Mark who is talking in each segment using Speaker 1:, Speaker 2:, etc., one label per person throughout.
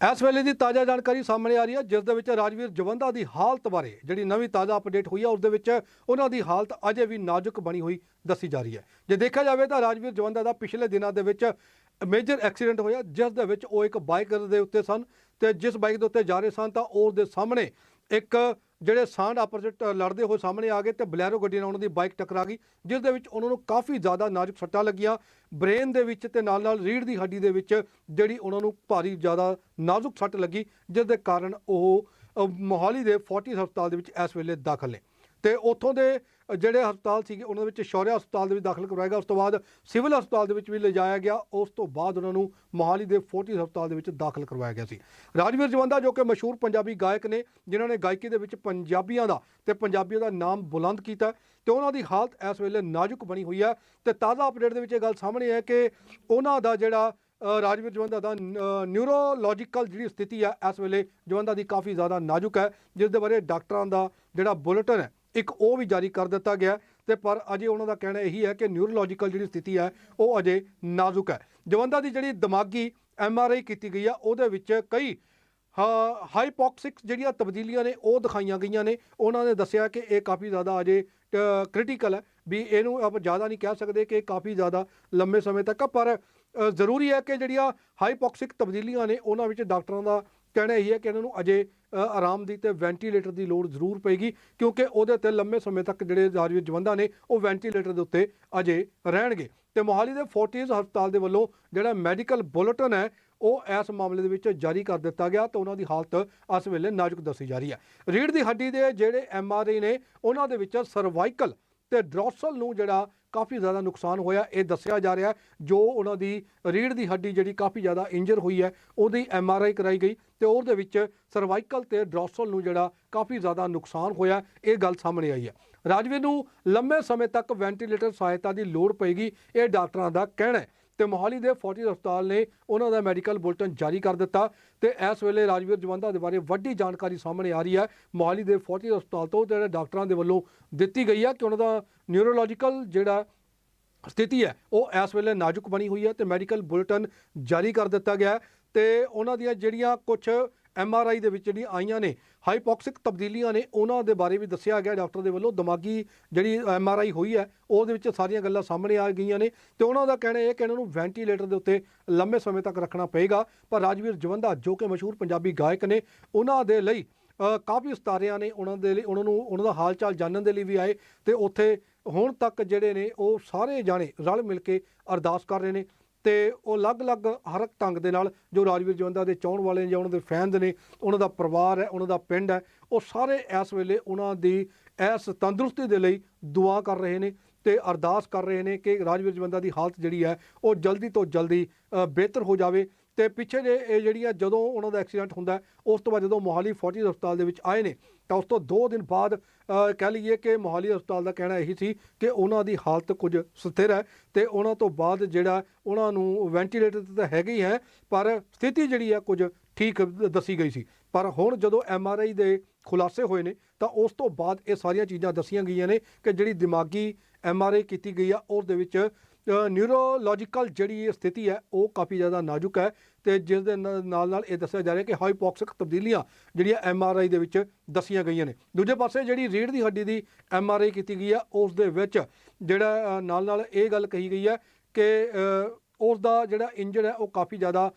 Speaker 1: ਇਸ ਵੇਲੇ ਦੀ ਤਾਜ਼ਾ ਜਾਣਕਾਰੀ ਸਾਹਮਣੇ ਆ ਰਹੀ ਹੈ, ਜਿਸ ਦੇ ਵਿੱਚ ਰਾਜਵੀਰ ਜਵੰਦਾ ਦੀ ਹਾਲਤ ਬਾਰੇ ਜਿਹੜੀ ਨਵੀਂ ਤਾਜ਼ਾ ਅਪਡੇਟ ਹੋਈ ਹੈ ਉਸ ਦੇ ਵਿੱਚ ਉਹਨਾਂ ਦੀ ਹਾਲਤ ਅਜੇ ਵੀ ਨਾਜ਼ੁਕ ਬਣੀ ਹੋਈ ਦੱਸੀ ਜਾ ਰਹੀ ਹੈ। ਜੇ ਦੇਖਿਆ ਜਾਵੇ ਤਾਂ ਰਾਜਵੀਰ ਜਵੰਦਾ ਦਾ ਪਿਛਲੇ ਦਿਨਾਂ ਦੇ ਵਿੱਚ ਮੇਜਰ ਐਕਸੀਡੈਂਟ ਹੋਇਆ, ਜਿਸ ਦੇ ਵਿੱਚ ਉਹ ਇੱਕ ਬਾਈਕ ਦੇ ਉੱਤੇ ਸਨ ਤੇ ਜਿਸ ਬਾਈਕ ਦੇ ਉੱਤੇ ਜਾ ਰਹੇ ਸਨ ਤਾਂ ਉਸ ਦੇ ਸਾਹਮਣੇ ਇੱਕ ਜਿਹੜੇ ਸਾਂਡ ਆਪੋਜ਼ਿਟ ਲੜਦੇ ਹੋਏ ਸਾਹਮਣੇ ਆ ਗਏ ਤੇ ਬਲੈਰੋ ਗੱਡੀ ਨਾਲ ਉਹਨਾਂ ਦੀ ਬਾਈਕ ਟਕਰਾ ਗਈ, ਜਿਸ ਦੇ ਵਿੱਚ ਉਹਨਾਂ ਨੂੰ ਕਾਫੀ ਜ਼ਿਆਦਾ ਨਾਜ਼ੁਕ ਸੱਟਾਂ ਲੱਗੀਆਂ। ਬ੍ਰੇਨ ਦੇ ਵਿੱਚ ਤੇ ਨਾਲ ਨਾਲ ਰੀੜ੍ਹ ਦੀ ਹੱਡੀ ਦੇ ਵਿੱਚ ਜਿਹੜੀ ਉਹਨਾਂ ਨੂੰ ਭਾਰੀ ਜ਼ਿਆਦਾ ਨਾਜ਼ੁਕ ਸੱਟ ਲੱਗੀ, ਜਿਸ ਦੇ ਕਾਰਨ ਉਹ ਮੋਹਾਲੀ ਦੇ ਫੋਰਟਿਸ ਹਸਪਤਾਲ ਦੇ ਵਿੱਚ ਇਸ ਵੇਲੇ ਦਾਖਲ ਨੇ। ਤੇ ਉੱਥੋਂ ਦੇ ਜਿਹੜੇ ਹਸਪਤਾਲ ਸੀਗੇ, ਉਹਨਾਂ ਦੇ ਵਿੱਚ ਸ਼ੌਰਿਆ ਹਸਪਤਾਲ ਦੇ ਵਿੱਚ ਦਾਖਲ ਕਰਵਾਇਆ ਗਿਆ। ਉਸ ਤੋਂ ਬਾਅਦ ਸਿਵਲ ਹਸਪਤਾਲ ਦੇ ਵਿੱਚ ਵੀ ਲਿਜਾਇਆ ਗਿਆ। ਉਸ ਤੋਂ ਬਾਅਦ ਉਹਨਾਂ ਨੂੰ ਮੋਹਾਲੀ ਦੇ ਫੋਰਟਿਸ ਹਸਪਤਾਲ ਦੇ ਵਿੱਚ ਦਾਖਲ ਕਰਵਾਇਆ ਗਿਆ ਸੀ। ਰਾਜਵੀਰ ਜਵੰਦਾ, ਜੋ ਕਿ ਮਸ਼ਹੂਰ ਪੰਜਾਬੀ ਗਾਇਕ ਨੇ, ਜਿਨ੍ਹਾਂ ਨੇ ਗਾਇਕੀ ਦੇ ਵਿੱਚ ਪੰਜਾਬੀਆਂ ਦਾ ਤੇ ਪੰਜਾਬੀਆਂ ਦਾ ਨਾਮ ਬੁਲੰਦ ਕੀਤਾ ਤੇ ਉਹਨਾਂ ਦੀ ਹਾਲਤ ਇਸ ਵੇਲੇ ਨਾਜ਼ੁਕ ਬਣੀ ਹੋਈ ਹੈ ਤੇ ਤਾਜ਼ਾ ਅਪਡੇਟ ਦੇ ਵਿੱਚ ਇਹ ਗੱਲ ਸਾਹਮਣੇ ਹੈ ਕਿ ਉਹਨਾਂ ਦਾ ਜਿਹੜਾ ਰਾਜਵੀਰ ਜਵੰਦਾ ਦਾ ਨਿਊਰੋਲੋਜੀਕਲ ਜਿਹੜੀ ਸਥਿਤੀ ਹੈ ਇਸ ਵੇਲੇ ਜਵੰਦਾ ਦੀ ਕਾਫੀ ਜ਼ਿਆਦਾ ਨਾਜ਼ੁਕ ਹੈ ਜਿਸ ਦੇ ਬਾਰੇ ਡਾਕਟਰਾਂ ਦਾ ਜਿਹੜਾ ਬੁਲੇਟਿਨ ਹੈ ਇੱਕ ਉਹ ਵੀ ਜਾਰੀ ਕਰ ਦਿੱਤਾ ਗਿਆ ਹੈ। ਤੇ ਪਰ ਅਜੇ ਉਹਨਾਂ ਦਾ ਕਹਿਣਾ ਇਹੀ ਹੈ ਕਿ ਨਿਊਰੋਲੋਜੀਕਲ ਜਿਹੜੀ ਸਥਿਤੀ ਹੈ, ਉਹ ਅਜੇ ਨਾਜ਼ੁਕ ਹੈ। ਜਵੰਦਾ ਦੀ ਜਿਹੜੀ ਦਿਮਾਗੀ ਐਮਆਰਆਈ ਕੀਤੀ ਗਈ ਆ ਉਹਦੇ ਵਿੱਚ ਕਈ ਹਾਈਪੋਕਸਿਕ ਜਿਹੜੀਆਂ ਤਬਦੀਲੀਆਂ ਨੇ, ਉਹ ਦਿਖਾਈਆਂ ਗਈਆਂ ਨੇ। ਉਹਨਾਂ ਨੇ ਦੱਸਿਆ ਕਿ ਇਹ ਕਾਫੀ ਜ਼ਿਆਦਾ ਅਜੇ ਕ੍ਰਿਟੀਕਲ ਹੈ। ਵੀ ਇਹਨੂੰ ਆਪਾਂ ਜ਼ਿਆਦਾ ਨਹੀਂ ਕਹਿ ਸਕਦੇ ਕਿ ਇਹ ਕਾਫੀ ਜ਼ਿਆਦਾ ਲੰਮੇ ਸਮੇਂ ਤੱਕ ਪਰ ਜ਼ਰੂਰੀ ਹੈ ਕਿ ਜਿਹੜੀਆਂ ਹਾਈਪੋਕਸਿਕ ਤਬਦੀਲੀਆਂ ਨੇ, ਉਹਨਾਂ ਵਿੱਚ ਡਾਕਟਰਾਂ ਦਾ ਕਹਿਣਾ ਇਹੀ ਹੈ ਕਿ ਇਹਨਾਂ ਨੂੰ ਅਜੇ ਆਰਾਮ ਦੀ ਤੇ ਵੈਂਟੀਲੇਟਰ ਦੀ ਲੋੜ ਜ਼ਰੂਰ ਪਏਗੀ, ਕਿਉਂਕਿ ਉਹਦੇ ਤੇ ਲੰਮੇ ਸਮੇਂ ਤੱਕ ਜਿਹੜੇ ਰਾਜਵੀਰ ਜਵੰਦਾ ਨੇ, ਉਹ ਵੈਂਟੀਲੇਟਰ ਦੇ ਉੱਤੇ ਅਜੇ ਰਹਿਣਗੇ। ਤੇ ਮੋਹਾਲੀ ਦੇ ਫੋਰਟੀਜ਼ ਹਸਪਤਾਲ ਦੇ ਵੱਲੋਂ ਜਿਹੜਾ ਮੈਡੀਕਲ ਬੁਲੇਟਿਨ ਹੈ, ਉਹ ਇਸ ਮਾਮਲੇ ਦੇ ਵਿੱਚ ਜਾਰੀ ਕਰ ਦਿੱਤਾ ਗਿਆ ਤੇ ਉਹਨਾਂ ਦੀ ਹਾਲਤ ਇਸ ਵੇਲੇ ਨਾਜ਼ੁਕ ਦੱਸੀ ਜਾ ਰਹੀ ਹੈ। ਰੀੜ੍ਹ ਦੀ ਹੱਡੀ ਦੇ ਜਿਹੜੇ ਐਮਆਰਆਈ ਨੇ, ਉਹਨਾਂ ਦੇ ਵਿੱਚ ਸਰਵਾਈਕਲ ਤੇ ਡਰੋਸਲ ਨੂੰ ਜਿਹੜਾ ਕਾਫੀ ਜ਼ਿਆਦਾ ਨੁਕਸਾਨ ਹੋਇਆ। ਇਹ ਦੱਸਿਆ ਜਾ ਰਿਹਾ ਜੋ ਉਹਨਾਂ ਦੀ ਰੀੜ੍ਹ ਦੀ ਹੱਡੀ ਜਿਹੜੀ ਕਾਫੀ ਜ਼ਿਆਦਾ ਇੰਜਰ ਹੋਈ ਹੈ, ਉਹਦੀ ਐੱਮ ਆਰ ਆਈ ਕਰਾਈ ਗਈ ਤੇ ਉਹਦੇ ਵਿੱਚ ਸਰਵਾਈਕਲ ਤੇ ਡਰੋਸਲ ਨੂੰ ਜਿਹੜਾ ਕਾਫੀ ਜ਼ਿਆਦਾ ਨੁਕਸਾਨ ਹੋਇਆ, ਇਹ ਗੱਲ ਸਾਹਮਣੇ ਆਈ ਹੈ। ਰਾਜਵੀਰ ਨੂੰ ਲੰਮੇ ਸਮੇਂ ਤੱਕ ਵੈਂਟੀਲੇਟਰ ਸਹਾਇਤਾ ਦੀ ਲੋੜ ਪਏਗੀ, ਇਹ ਡਾਕਟਰਾਂ ਦਾ ਕਹਿਣਾ ਹੈ। ਤੇ ਮੋਹਾਲੀ ਦੇ ਫੌਜੀ ਹਸਪਤਾਲ ਨੇ ਉਹਨਾਂ ਦਾ ਮੈਡੀਕਲ ਬੁਲੇਟਿਨ ਜਾਰੀ ਕਰ ਦਿੱਤਾ ਤੇ ਇਸ ਵੇਲੇ ਰਾਜਵੀਰ ਜਵੰਦਾ ਦੇ ਬਾਰੇ ਵੱਡੀ ਜਾਣਕਾਰੀ ਸਾਹਮਣੇ ਆ ਰਹੀ ਹੈ। ਮੋਹਾਲੀ ਦੇ ਫੌਜੀ ਹਸਪਤਾਲ ਤੋਂ ਜਿਹੜੇ ਡਾਕਟਰਾਂ ਦੇ ਵੱਲੋਂ ਦਿੱਤੀ ਗਈ ਹੈ ਕਿ ਉਹਨਾਂ ਦਾ ਨਿਊਰੋਲੋਜੀਕਲ ਜਿਹੜਾ ਸਥਿਤੀ ਹੈ, ਉਹ ਇਸ ਵੇਲੇ ਨਾਜ਼ੁਕ ਬਣੀ ਹੋਈ ਹੈ ਤੇ ਮੈਡੀਕਲ ਬੁਲੇਟਿਨ ਜਾਰੀ ਕਰ ਦਿੱਤਾ ਗਿਆ ਹੈ ਤੇ ਉਹਨਾਂ ਦੀਆਂ ਜਿਹੜੀਆਂ ਕੁਝ ਐਮ ਆਰ ਆਈ ਦੇ ਵਿੱਚ ਜਿਹੜੀਆਂ ਆਈਆਂ ਨੇ, ਹਾਈਪੋਕਸਿਕ ਤਬਦੀਲੀਆਂ ਨੇ, ਉਹਨਾਂ ਦੇ ਬਾਰੇ ਵੀ ਦੱਸਿਆ ਗਿਆ ਡਾਕਟਰ ਦੇ ਵੱਲੋਂ। ਦਿਮਾਗੀ ਜਿਹੜੀ ਐਮ ਆਰ ਆਈ ਹੋਈ ਹੈ, ਉਹਦੇ ਵਿੱਚ ਸਾਰੀਆਂ ਗੱਲਾਂ ਸਾਹਮਣੇ ਆ ਗਈਆਂ ਨੇ ਤੇ ਉਹਨਾਂ ਦਾ ਕਹਿਣਾ ਇਹ ਕਿ ਇਹਨਾਂ ਨੂੰ ਵੈਂਟੀਲੇਟਰ ਦੇ ਉੱਤੇ ਲੰਮੇ ਸਮੇਂ ਤੱਕ ਰੱਖਣਾ ਪਏਗਾ। ਪਰ ਰਾਜਵੀਰ ਜਵੰਦਾ, ਜੋ ਕਿ ਮਸ਼ਹੂਰ ਪੰਜਾਬੀ ਗਾਇਕ ਨੇ, ਉਹਨਾਂ ਦੇ ਲਈ ਕਾਫੀ ਸਤਾਰਿਆਂ ਨੇ ਉਹਨਾਂ ਦੇ ਲਈ, ਉਹਨਾਂ ਨੂੰ, ਉਹਨਾਂ ਦਾ ਹਾਲ ਚਾਲ ਜਾਣਨ ਦੇ ਲਈ ਵੀ ਆਏ ਤੇ ਉੱਥੇ ਹੁਣ ਤੱਕ ਜਿਹੜੇ ਨੇ, ਉਹ ਸਾਰੇ ਜਾਣੇ ਰਲ ਮਿਲ ਕੇ ਅਰਦਾਸ ਕਰ ਰਹੇ ਨੇ। ਤੇ ਉਹ ਅਲੱਗ-ਅਲੱਗ ਹਰ ਇੱਕ ਢੰਗ ਦੇ ਨਾਲ ਜੋ ਰਾਜਵੀਰ ਜਵੰਦਾ ਦੇ ਚਾਹਣ ਵਾਲੇ ਨੇ ਜਾਂ ਉਹਨਾਂ ਦੇ ਫੈਨਸ ਨੇ, ਉਹਨਾਂ ਦਾ ਪਰਿਵਾਰ ਹੈ, ਉਹਨਾਂ ਦਾ ਪਿੰਡ ਹੈ, ਉਹ ਸਾਰੇ ਇਸ ਵੇਲੇ ਉਹਨਾਂ ਦੀ ਇਸ ਤੰਦਰੁਸਤੀ ਦੇ ਲਈ ਦੁਆ ਕਰ ਰਹੇ ਨੇ ਤੇ ਅਰਦਾਸ ਕਰ ਰਹੇ ਨੇ ਕਿ ਰਾਜਵੀਰ ਜਵੰਦਾ ਦੀ ਹਾਲਤ ਜਿਹੜੀ ਹੈ, ਉਹ ਜਲਦੀ ਤੋਂ ਜਲਦੀ ਬਿਹਤਰ ਹੋ ਜਾਵੇ। ਤੇ ਪਿੱਛੇ ਜੇ ਇਹ ਜਿਹੜੀਆਂ ਜਦੋਂ ਉਹਨਾਂ ਦਾ ਐਕਸੀਡੈਂਟ ਹੁੰਦਾ ਉਸ ਤੋਂ ਬਾਅਦ ਜਦੋਂ ਮੋਹਾਲੀ ਫੋਰਟਿਸ ਹਸਪਤਾਲ ਦੇ ਵਿੱਚ ਆਏ ਨੇ ਤਾਂ ਉਸ ਤੋਂ 2 ਦਿਨ ਬਾਅਦ ਕਹਿ ਲਈਏ ਕਿ ਮੋਹਾਲੀ ਹਸਪਤਾਲ ਦਾ ਕਹਿਣਾ ਇਹੀ ਸੀ ਕਿ ਉਹਨਾਂ ਦੀ ਹਾਲਤ ਕੁਝ ਸਥਿਰ ਹੈ ਤੇ ਉਹਨਾਂ ਤੋਂ ਬਾਅਦ ਜਿਹੜਾ ਉਹਨਾਂ ਨੂੰ ਵੈਂਟੀਲੇਟਰ ਤੇ ਤਾਂ ਹੈਗੇ ਹੀ ਹੈ ਪਰ ਸਥਿਤੀ ਜਿਹੜੀ ਆ ਕੁਝ ਠੀਕ ਦੱਸੀ ਗਈ ਸੀ। ਪਰ ਹੁਣ ਜਦੋਂ ਐਮ ਆਰ ਆਈ ਦੇ ਖੁਲਾਸੇ ਹੋਏ ਨੇ, ਤਾਂ ਉਸ ਤੋਂ ਬਾਅਦ ਇਹ ਸਾਰੀਆਂ ਚੀਜ਼ਾਂ ਦੱਸੀਆਂ ਗਈਆਂ ਨੇ ਕਿ ਜਿਹੜੀ ਦਿਮਾਗੀ ਐਮ ਆਰ ਆਈ ਕੀਤੀ ਗਈ ਆ, ਉਸ ਦੇ ਵਿੱਚ ਨਿਊਰੋਲੋਜੀਕਲ ਜਿਹੜੀ ਇਹ ਸਥਿਤੀ ਹੈ, ਉਹ ਕਾਫੀ ਜ਼ਿਆਦਾ ਨਾਜ਼ੁਕ ਹੈ ਤੇ ਜਿਸ ਦੇ ਨਾ- ਨਾਲ ਨਾਲ ਇਹ ਦੱਸਿਆ ਜਾ ਰਿਹਾ ਕਿ ਹਾਈਪੋਕਸਿਕ ਤਬਦੀਲੀਆਂ ਜਿਹੜੀਆਂ ਐਮ ਆਰ ਆਈ ਦੇ ਵਿੱਚ ਦੱਸੀਆਂ ਗਈਆਂ ਨੇ। ਦੂਜੇ ਪਾਸੇ ਜਿਹੜੀ ਰੀੜ੍ਹ ਦੀ ਹੱਡੀ ਦੀ ਐਮ ਆਰ ਆਈ ਕੀਤੀ ਗਈ ਹੈ, ਉਸ ਦੇ ਵਿੱਚ ਜਿਹੜਾ ਨਾਲ ਨਾਲ ਇਹ ਗੱਲ ਕਹੀ ਗਈ ਹੈ ਕਿ ਉਸ ਦਾ ਜਿਹੜਾ ਇੰਜਰ ਹੈ, ਉਹ ਕਾਫੀ ਜ਼ਿਆਦਾ